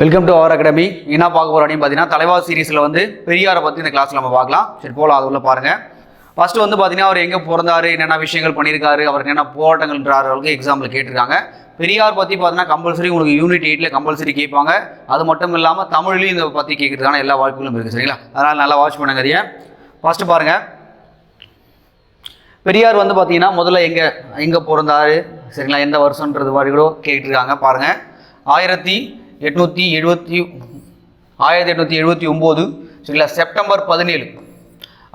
Welcome to our academy என்ன பார்க்க போகிறோம் அப்படின்னு பார்த்தீங்கன்னா தலைவா சீரிஸில் வந்து பெரியாரை பற்றி இந்த கிளாஸில் நம்ம பார்க்கலாம். சரி போகலாம் அது உள்ள பாருங்கள் ஃபஸ்ட்டு வந்து பார்த்தீங்கன்னா அவர் எங்கே பிறந்தாரு என்னென்ன விஷயங்கள் பண்ணியிருக்காரு அவர் என்னென்ன போராட்டங்கள்ன்றவர்களுக்கு எக்ஸாம்பிள் கேட்டிருக்காங்க. பெரியார் பற்றி பார்த்தீங்கன்னா கம்பல்சரி உங்களுக்கு யூனிட் எயிட்டில் கம்பல்சரி கேட்பாங்க. அது மட்டும் இல்லாமல் தமிழ்லையும் இதை பற்றி கேட்குறதுக்கான எல்லா வாய்ப்புகளும் இருக்குது சரிங்களா? அதனால் நல்லா வாட்ச் பண்ணுங்க அதையே ஃபஸ்ட்டு பாருங்கள் பெரியார் வந்து பார்த்தீங்கன்னா முதல்ல எங்கே எங்கே பிறந்தாரு சரிங்களா? எந்த வருஷன்றது மாதிரி கூட கேட்டிருக்காங்க பாருங்கள் ஆயிரத்தி எட்நூற்றி எழுபத்தி ஆயிரத்தி எட்நூற்றி எழுபத்தி ஒம்பது சரிங்களா? செப்டம்பர் பதினேழு.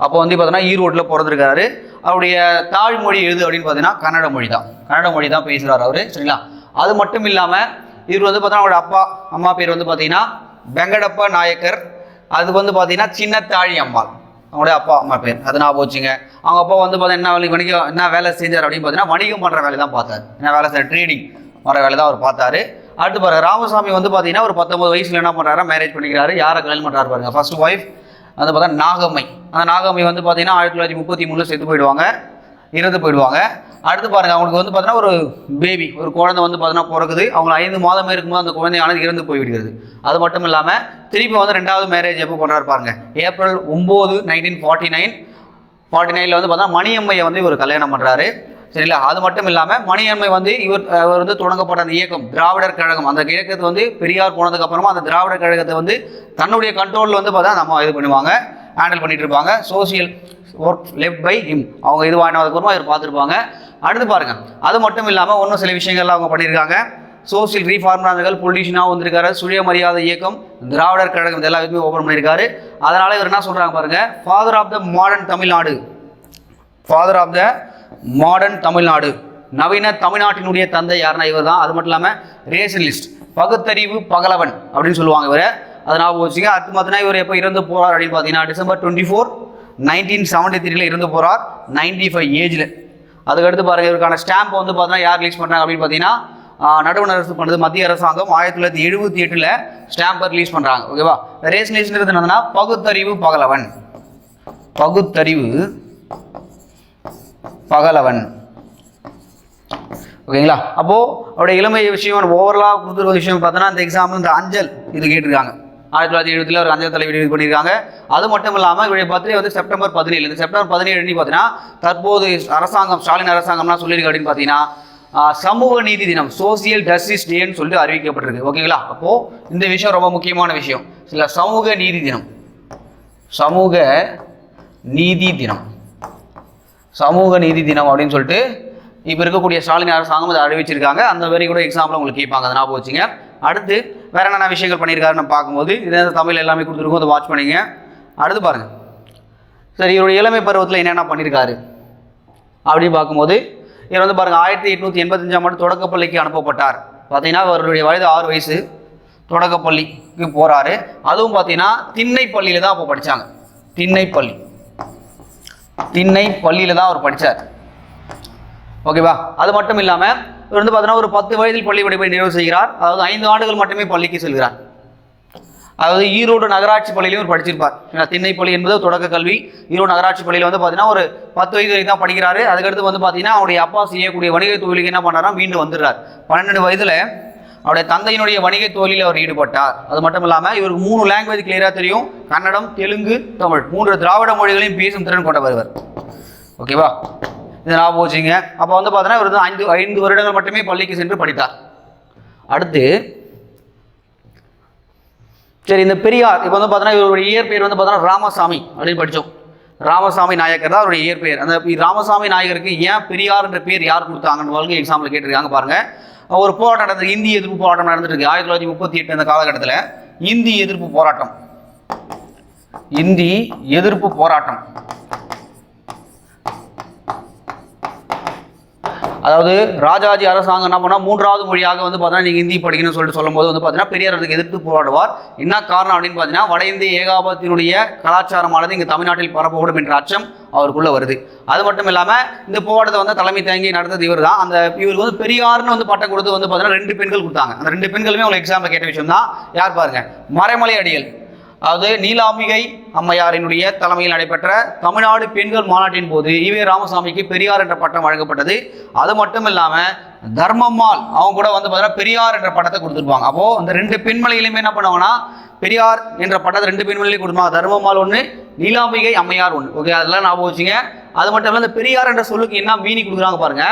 அப்போ வந்து பார்த்தீங்கன்னா ஈரோட்டில் பிறந்திருக்காரு. அவருடைய தாய்மொழி எழுது அப்படின்னு பார்த்தீங்கன்னா கன்னட மொழி தான். கன்னட மொழி தான் பேசுகிறார் அவர் சரிங்களா? அது மட்டும் இல்லாமல் இவர் வந்து பார்த்தீங்கன்னா அவரோட அப்பா அம்மா பேர் வந்து பார்த்தீங்கன்னா வெங்கடப்ப நாயக்கர். அது வந்து பார்த்தீங்கன்னா சின்னத்தாழி அம்மாள். அவங்களுடைய அப்பா அம்மா பேர். அது நான் போச்சுங்க அவங்க அப்பா வந்து பார்த்தீங்கன்னா என்ன வணிகம் என்ன வேலை செஞ்சார் அப்படின்னு பார்த்தீங்கன்னா வணிகம் பண்ணுற வேலை தான் பார்த்தார். என்ன வேலை செய்கிற ட்ரேடிங் பண்ணுற வேலை தான் அவர் பார்த்தாரு. அடுத்து பாருங்க ராமசாமி வந்து பார்த்தீங்கன்னா ஒரு பத்தொம்பது வயசுல என்ன பண்ணுறாரு மேரேஜ் பண்ணிக்கிறாரு. யாரை கல்யாணம் பண்ணுறாரு பாருங்க. ஃபர்ஸ்ட் ஒய்ஃப் வந்து பார்த்தா நாகம்மை. அந்த நாகம்மை வந்து பார்த்தீங்கன்னா ஆயிரத்தி தொள்ளாயிரத்தி முப்பத்தி மூணில் செத்து போயிடுவாங்க. இறந்து போயிடுவாங்க. அடுத்து பாருங்கள் அவங்களுக்கு வந்து பார்த்தீங்கன்னா ஒரு பேபி ஒரு குழந்தை வந்து பார்த்தீங்கன்னா பிறக்குது. அவங்க ஐந்து மாதமே இருக்கும்போது அந்த குழந்தையானது இறந்து போய்விடுகிறது. அது மட்டும் இல்லாமல் திருப்பி வந்து ரெண்டாவது மேரேஜ் எப்போ பண்ணுறாரு பாருங்க. ஏப்ரல் ஒம்பது நைன்டீன் ஃபார்ட்டி நைன் ஃபார்ட்டி நைனில் வந்து பார்த்தீங்கன்னா மணியம்மையை வந்து இவர் கல்யாணம் பண்ணுறாரு சரிங்களா அது மட்டும் இல்லாமல் மணியன்மை வந்து இவர் அவர் வந்து தொடங்கப்பட்ட அந்த இயக்கம் திராவிடர் கழகம். அந்த இயக்கத்தை வந்து பெரியார் போனதுக்கு அப்புறமா அந்த திராவிடர் கழகத்தை வந்து தன்னுடைய கண்ட்ரோலில் வந்து பார்த்தா நம்ம இது பண்ணுவாங்க ஹேண்டில் பண்ணிட்டு இருப்பாங்க. Social work left by him அவங்க இது வாங்கினதுக்கப்புறமா இவர் பார்த்துருப்பாங்க. அடுத்து பாருங்க. அது மட்டும் இல்லாமல் இன்னும் சில விஷயங்கள்லாம் அவங்க பண்ணியிருக்காங்க. சோசியல் ரீஃபார்மர்கள் பொலிட்டிஷியனாக வந்திருக்காரு. சுயமரியாதை இயக்கம் திராவிடர் கழகம் இது எல்லா ஓப்பன் பண்ணியிருக்காரு. அதனால இவர் என்ன சொல்கிறாங்க பாருங்க? Father of the modern Tamil Nadu father of the modern Tamil Nadu நவீன தமிழ்நாட்டினுடைய தந்தை யாருன்னா இவர் தான் அது மட்டும் இல்லாமல் ரேஷனலிஸ்ட் பகுத்தறிவு பகலவன் அப்படின்னு சொல்லுவாங்க இவர். அதை நான் வச்சுங்க அடுத்து பார்த்தீங்கன்னா இவர் எப்போ இறந்து போகிறார் அப்படின்னு பார்த்தீங்கன்னா December twenty four nineteen seventy த்ரீல இறந்து போகிறார் நைன்டி ஃபைவ் ஏஜில் அதுக்கடுத்து பாருங்கள் இவருக்கான ஸ்டாம்ப் வந்து பார்த்தீங்கன்னா யார் ரிலீஸ் பண்ணுறாங்க அப்படின்னு பார்த்தீங்கன்னா நடுவண் அரசு பண்ணது மத்திய அரசாங்கம். ஆயிரத்தி தொள்ளாயிரத்தி எழுபத்தி எட்டில் ஸ்டாம்பை ரிலீஸ் பண்ணுறாங்க ஓகேவா ரேஷனலிஸ்ட்ன்றது என்னன்னா பகுத்தறிவு பகலவன். பகுத்தறிவு பகலவன். ஓகேங்களா? அப்போது அவருடைய இளமை விஷயம் ஓவரலாக கொடுத்துருக்க விஷயம் பார்த்தோன்னா அந்த எக்ஸாம்பிள் இந்த அஞ்சல் இது கேட்டிருக்காங்க. ஆயிரத்தி தொள்ளாயிரத்தி எழுபத்தில் ஒரு அஞ்சல் தலைவர் இது பண்ணியிருக்காங்க. அது மட்டும் இல்லாமல் இவருடைய பத்திரிகை வந்து செப்டம்பர் பதினேழு. இந்த செப்டம்பர் பதினேழு பார்த்தீங்கன்னா தற்போது அரசாங்கம் ஸ்டாலின் அரசாங்கம்லாம் சொல்லியிருக்கு அப்படின்னு பார்த்தீங்கன்னா சமூக நீதி தினம் சோசியல் ஜஸ்டிஸ் டேன்னு சொல்லிட்டு அறிவிக்கப்பட்டிருக்கு. ஓகேங்களா? அப்போது இந்த விஷயம் ரொம்ப முக்கியமான விஷயம். சில சமூக நீதி தினம். சமூக நீதி தினம். சமூக நீதி தினம் அப்படின்னு சொல்லிட்டு இப்போ இருக்கக்கூடிய ஸ்டாலின் அரசாங்கம் அதை அறிவிச்சிருக்காங்க. அந்த மாதிரி கூட எக்ஸாம்பிள் உங்களுக்கு கேட்பாங்க. அதை ஞாபகம் வச்சுங்க. அடுத்து வேற என்னென்ன விஷயங்கள் பண்ணியிருக்காருன்னு பார்க்கும்போது இதே தமிழ் எல்லாமே கொடுத்துருக்கோம். அதை வாட்ச் பண்ணிங்க. அடுத்து பாருங்கள் சரி இவருடைய இளமை பருவத்தில் என்னென்ன பண்ணியிருக்காரு அப்படின்னு பார்க்கும்போது இவர் வந்து பாருங்கள் ஆயிரத்தி எட்நூற்றி எண்பத்தஞ்சாம் ஆண்டு தொடக்கப்பள்ளிக்கு அனுப்பப்பட்டார். பார்த்தீங்கன்னா அவருடைய வயது ஆறு வயசு. தொடக்கப்பள்ளிக்கு போகிறாரு அதுவும் பார்த்தீங்கன்னா திண்ணைப்பள்ளியில் தான் அப்போ படித்தாங்க திண்ணைப்பள்ளி திண்ணை பள்ளியில் தான் அவர் படித்தார் ஓகேவா அது மட்டும் இல்லாமல் இவர் வந்து பார்த்தீங்கன்னா ஒரு பத்து வயதில் பள்ளி படிப்பை நிறைவு செய்கிறார். அதாவது ஐந்து ஆண்டுகள் மட்டுமே பள்ளிக்கு செல்கிறார். அதாவது ஈரோடு நகராட்சி பள்ளியிலையும் இவர் படிச்சிருப்பார். ஏன்னா திண்ணை பள்ளி என்பது தொடக்க கல்வி. ஈரோடு நகராட்சி பள்ளியில் வந்து பார்த்தீங்கன்னா ஒரு பத்து வயது வரைக்கும் தான் படிக்கிறாரு. அதுக்கடுத்து வந்து பார்த்தீங்கன்னா அவருடைய அப்பா செய்யக்கூடிய வணிக தொழிலுக்கு என்ன பண்ணாரா மீண்டும் வந்துடுறார். பன்னெண்டு வயதில் அவருடைய தந்தையினுடைய வணிக தொழிலில் அவர் ஈடுபட்டார். அது மட்டும் இல்லாமல் இவருக்கு மூணு லாங்குவேஜ் கிளியராக தெரியும். கன்னடம் தெலுங்கு தமிழ். மூன்று திராவிட மொழிகளையும் பேசும் திறன் கொண்டவர் இவர். ஓகேவா இதை ஞாபகம் வச்சுங்க அப்போ வந்து பார்த்தோன்னா இவர் வந்து ஐந்து ஐந்து வருடங்கள் மட்டுமே பள்ளிக்கு சென்று படித்தார். அடுத்து சரி இந்த பெரியார். இப்போ வந்து பார்த்தோன்னா இவருடைய இயற்பெயர் வந்து பார்த்தோன்னா ராமசாமி. அப்படின்னு படித்தோம் ராமசாமி நாயக்கர் தான் அவருடைய இயற்பெயர். அந்த ராமசாமி நாயகருக்கு ஏன் பெரியார் என்ற பேர் யார் கொடுத்தாங்கன்னு வாழ்க்கை எக்ஸாம்பிள் கேட்டிருக்காங்க பாருங்கள் ஒரு போராட்டம் நடந்தது இந்திய எதிர்ப்பு போராட்டம் நடந்துருக்கு. ஆயிரத்தி தொள்ளாயிரத்தி முப்பத்தி எட்டு அந்த காலகட்டத்தில் இந்தி எதிர்ப்பு போராட்டம். இந்தி எதிர்ப்பு போராட்டம். அதாவது ராஜாஜி அரசாங்கம் என்ன பண்ணால் மூன்றாவது மொழியாக வந்து பார்த்தீங்கன்னா நீங்கள் ஹிந்தி படிக்கணும்னு சொல்லிட்டு சொல்லும்போது வந்து பார்த்தீங்கன்னா பெரியார் அதுக்கு எதிர்த்து போராடுவார். என்ன காரணம் அப்படின்னு பார்த்தீங்கன்னா வட இந்திய ஏகாபத்தினுடைய கலாச்சாரமானது இங்கே தமிழ்நாட்டில் பரப்பப்படும் என்ற அச்சம் அவருக்குள்ள வருது. அது மட்டும் இல்லாமல் இந்த போராட்டத்தை வந்து தலைமை தேங்கி நடந்தது இவர் தான் அந்த இவருக்கு வந்து பெரியார்னு வந்து பட்டம் கொடுத்து வந்து பார்த்தீங்கன்னா ரெண்டு பெண்கள் கொடுத்தாங்க. அந்த ரெண்டு பெண்களுமே உங்களுக்கு எக்ஸாம்பிள் கேட்ட விஷயம் தான் யார் பாருங்க? மறைமலை அடிகள். அதாவது நீலாம்பிகை அம்மையாரினுடைய தலைமையில் நடைபெற்ற தமிழ்நாடு பெண்கள் மாநாட்டின் போது ஈவே ராமசாமிக்கு பெரியார் என்ற பட்டம் வழங்கப்பட்டது. அது மட்டும் இல்லாமல் தர்மம்மாள் அவங்க கூட வந்து பார்த்தீங்கன்னா பெரியார் என்ற பட்டத்தை கொடுத்துருப்பாங்க. அப்போ இந்த ரெண்டு பெண்மணிகளையுமே என்ன பண்ணுவாங்கன்னா பெரியார் என்ற பட்டத்தை ரெண்டு பெண்மணிகளையும் கொடுப்பாங்க. தர்மம்மாள் ஒன்று நீலாம்பிகை அம்மையார் ஒன்று ஓகே அதெல்லாம் ஞாபகம் வச்சுங்க. அது மட்டும் இல்லாமல் இந்த பெரியார் என்ற சொல்லுக்கு என்ன மீனி கொடுக்குறாங்க பாருங்க.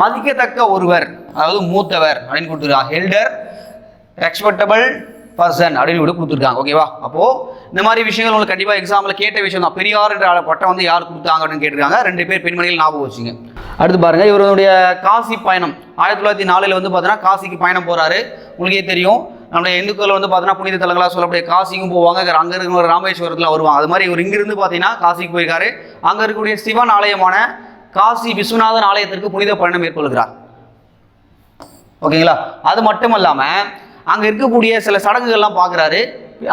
மதிக்கத்தக்க ஒருவர் அதாவது மூத்தவர் அப்படின்னு கொடுத்துருக்காங்க. ஹெல்டர் ரெஸ்பெக்டபிள் பர்சன் அப்படின்னு கூட கொடுத்துருக்காங்க. ஓகேவா அப்போ இந்த மாதிரி விஷயங்கள் உங்களுக்கு கண்டிப்பாக எக்ஸாமில் கேட்ட விஷயம் தான். பெரியார் என்ற பட்டம் வந்து யார் கொடுத்தாங்க அப்படின்னு கேட்டிருக்காங்க. ரெண்டு பேர் பெண்மணிகள் ஞாபகம் வச்சுங்க. அடுத்து பாருங்க இவருடைய காசி பயணம். ஆயிரத்தி தொள்ளாயிரத்தி நாலில் வந்து பார்த்தீங்கன்னா காசிக்கு பயணம் போறாரு. உங்களுக்கே தெரியும். நம்முடைய இந்துக்கள் வந்து பார்த்தீங்கன்னா புனித தலங்களாக சொல்லக்கூடிய காசிக்கும் போவாங்க. அங்கே இருக்கிற ராமேஸ்வரத்தில் வருவாங்க. அது மாதிரி இவர் இங்கிருந்து பார்த்தீங்கன்னா காசிக்கு போயிருக்காரு. அங்கே இருக்கக்கூடிய சிவன் ஆலயமான காசி விஸ்வநாதன் ஆலயத்திற்கு புனித பயணம் மேற்கொள்கிறார். ஓகேங்களா அது மட்டும் இல்லாமல் அங்கே இருக்கக்கூடிய சில சடங்குகள்லாம் பார்க்குறாரு.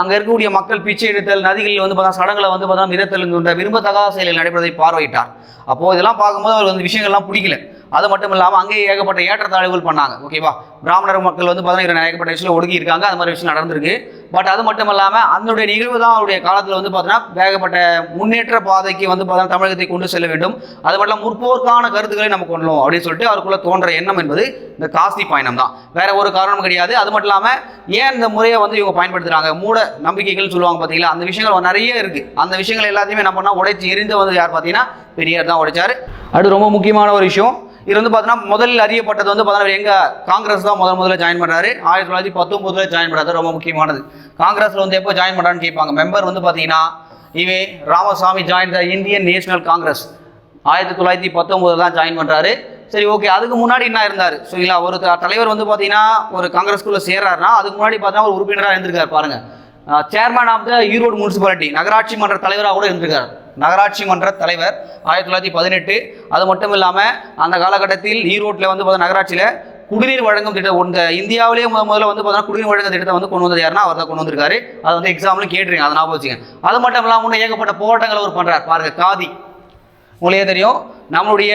அங்கே இருக்கக்கூடிய மக்கள் பிச்சை எடுத்தல் நதிகளில் வந்து பார்த்தா சடங்குகளை வந்து பார்த்தா மிதத்தல் விரும்பத்தகாத செயலில் நடைபெறதை பார்வையிட்டார். அப்போது இதெல்லாம் பார்க்கும்போது அவருக்கு வந்து விஷயங்கள்லாம் பிடிக்கல. அது மட்டும் இல்லாமல் அங்கேயே ஏகப்பட்ட ஏற்றத்தாழ்வுகள் பண்ணாங்க. ஓகேவா பிராமணர் மக்கள் வந்து பார்த்தீங்கன்னா ஏகப்பட்ட விஷயம் ஒடுக்கி இருக்காங்க அது மாதிரி விஷயம் நடந்திருக்கு. பட் அது மட்டும் இல்லாமல் அதனுடைய நிகழ்வு தான் அவருடைய காலத்தில் வந்து பார்த்தீங்கன்னா ஏகப்பட்ட முன்னேற்ற பாதைக்கு வந்து பார்த்தீங்கன்னா தமிழகத்தை கொண்டு செல்ல வேண்டும். அது மட்டும் இல்லாம முற்போக்கான கருத்துக்களை நம்ம கொள்ளணும் அப்படின்னு சொல்லிட்டு அவருக்குள்ள தோன்ற எண்ணம் என்பது இந்த காசி பயணம் தான். வேற ஒரு காரணம் கிடையாது. அது மட்டும் இல்லாமல் ஏன் இந்த முறையை வந்து இவங்க பயன்படுத்துறாங்க? மூட நம்பிக்கைகள் சொல்லுவாங்க பார்த்தீங்களா அந்த விஷயங்கள் நிறைய இருக்கு. அந்த விஷயங்கள் எல்லாத்தையுமே என்ன பண்ணால் உடைச்சு எரிந்து வந்து யார் பார்த்தீங்கன்னா பெரியார் தான் உடைச்சார். அடுத்து ரொம்ப முக்கியமான ஒரு விஷயம். இது வந்து பார்த்தீங்கன்னா முதலில் அறியப்பட்டது வந்து பார்த்தீங்கன்னா எங்கள் காங்கிரஸ் தான் முதல் முதல்ல ஜாயின் பண்ணுறாரு ஆயிரத்தி தொள்ளாயிரத்தி பத்தொம்போதில் ஜாயின் பண்ணுறது ரொம்ப முக்கியமானது. காங்கிரஸில் வந்து எப்போ ஜாயின் பண்ணுறான்னு கேட்பாங்க. மெம்பர் வந்து பார்த்தீங்கன்னா E V Ramasamy join the Indian National Congress ஆயிரத்தி தொள்ளாயிரத்தி பத்தொம்போதில் தான் ஜாயின் பண்ணுறாரு சரி ஓகே அதுக்கு முன்னாடி என்ன இருந்தார்? சரிங்களா ஒரு தலைவர் வந்து பார்த்தீங்கன்னா ஒரு காங்கிரஸ்குள்ளே சேர்றாருன்னா அதுக்கு முன்னாடி பார்த்தீங்கன்னா ஒரு உறுப்பினராக இருந்திருக்காரு பாருங்க. Chairman of the Erode municipality நகராட்சி மன்ற தலைவராக கூட இருந்திருக்கார். நகராட்சி மன்ற தலைவர் ஆயிரத்தி தொள்ளாயிரத்தி பதினெட்டு. அது மட்டும் இல்லாமல் அந்த காலகட்டத்தில் ஈரோட்டில் வந்து பார்த்தா நகராட்சியில் குடிநீர் வழங்கும் திட்டம் இந்த இந்தியாவிலேயே முத முதல்ல வந்து பார்த்தீங்கன்னா குடிநீர் வழங்கும் திட்டத்தை வந்து கொண்டு வந்தது யாருன்னா அவர் தான் கொண்டு வந்திருக்காரு. அது வந்து எக்ஸாம்பிளும் கேட்டுருங்க அதை ஞாபகம் வச்சுங்க அது மட்டும் இல்லாமல் இன்னும் ஏகப்பட்ட போராட்டங்களை அவர் பண்ணுறார் பாருங்க காதி. உங்களுக்கே தெரியும். நம்மளுடைய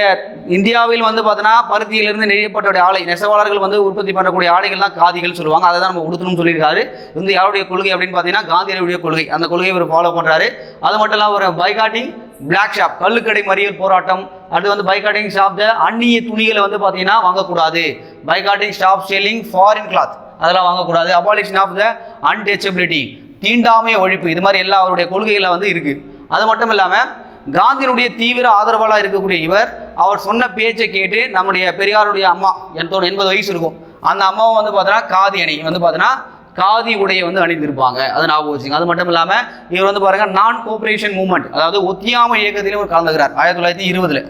இந்தியாவில் வந்து பார்த்தோன்னா பருத்தியிலிருந்து நெய்யப்பட்ட ஆலை நெசவாளர்கள் வந்து உற்பத்தி பண்ணக்கூடிய ஆடைகள்லாம் காதிகள் சொல்லுவாங்க. அதை தான் நம்ம உடுத்தணும்னு சொல்லியிருக்காரு. இது வந்து யாருடைய கொள்கை அப்படின்னு பார்த்தீங்கன்னா காந்தியருடைய கொள்கை. அந்த கொள்கையை இவர் ஃபாலோ பண்ணுறாரு அது மட்டும் இல்லாமல் ஒரு பைகாட்டிங் பிளாக் ஷாப் கல்லுக்கடை மறியல் போராட்டம். அது வந்து பைகாட்டிங் ஷாப் அந்நிய துணிகளை வந்து பார்த்தீங்கன்னா வாங்கக்கூடாது. Boycotting shop selling foreign cloth அதெல்லாம் வாங்கக்கூடாது. அபாலிஷன் ஆஃப் த அன்டச்சபிலிட்டி தீண்டாமை ஒழிப்பு. இது மாதிரி எல்லா அவருடைய கொள்கைகளை வந்து இருக்குது அது மட்டும் இல்லாமல் காந்தியினுடைய தீவிர ஆதரவாளர் இருக்கக்கூடிய இவர் அவர் சொன்ன பேச்சை கேட்டு நம்முடைய பெரியாருடைய அம்மா எனத்தோட எண்பது வயசு இருக்கும். அந்த அம்மாவை வந்து பார்த்தோன்னா காதி அணி. வந்து பார்த்தோன்னா காதி உடையை வந்து அணிந்திருப்பாங்க. அது ஞாபகம் வச்சுங்க அது மட்டும் இல்லாமல் இவர் வந்து பாருங்கள் நான் கோஆபரேஷன் மூவ்மெண்ட் அதாவது ஒத்தியாம இயக்கத்திலும் ஒரு கலந்துக்கிறார் ஆயிரத்தி தொள்ளாயிரத்தி இருபதில்.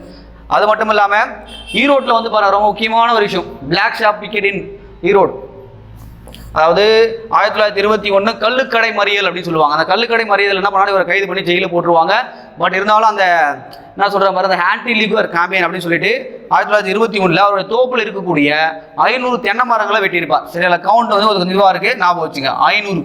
அது மட்டும் இல்லாமல் ஈரோட்டில் வந்து பாருங்கள் ரொம்ப முக்கியமான ஒரு விஷயம். Black shop picket in Erode. அதாவது ஆயிரத்தி தொள்ளாயிரத்தி இருபத்தி ஒன்று கள்ளுக்கடை மறியல் அப்படின்னு சொல்லுவாங்க. அந்த கல்லுக்கடை மறியல் என்ன பண்ணாலும் இவரை கைது பண்ணி ஜெயிலில் போட்டுருவாங்க. பட் இருந்தாலும் அந்த என்ன சொல்கிற மாதிரி அந்த ஆன்டி லிகுவர் கேம்பெயின் அப்படின்னு சொல்லிட்டு ஆயிரத்தி தொள்ளாயிரத்தி இருபத்தி ஒன்றில் அவருடைய தோப்பில் இருக்கக்கூடிய ஐநூறு தென்னை மரங்களை வெட்டியிருப்பார். சரியா கவுண்ட் வந்து ஒரு கொஞ்சம் இதுவாக இருக்குது ஞாபகம் வச்சுங்க. ஐநூறு.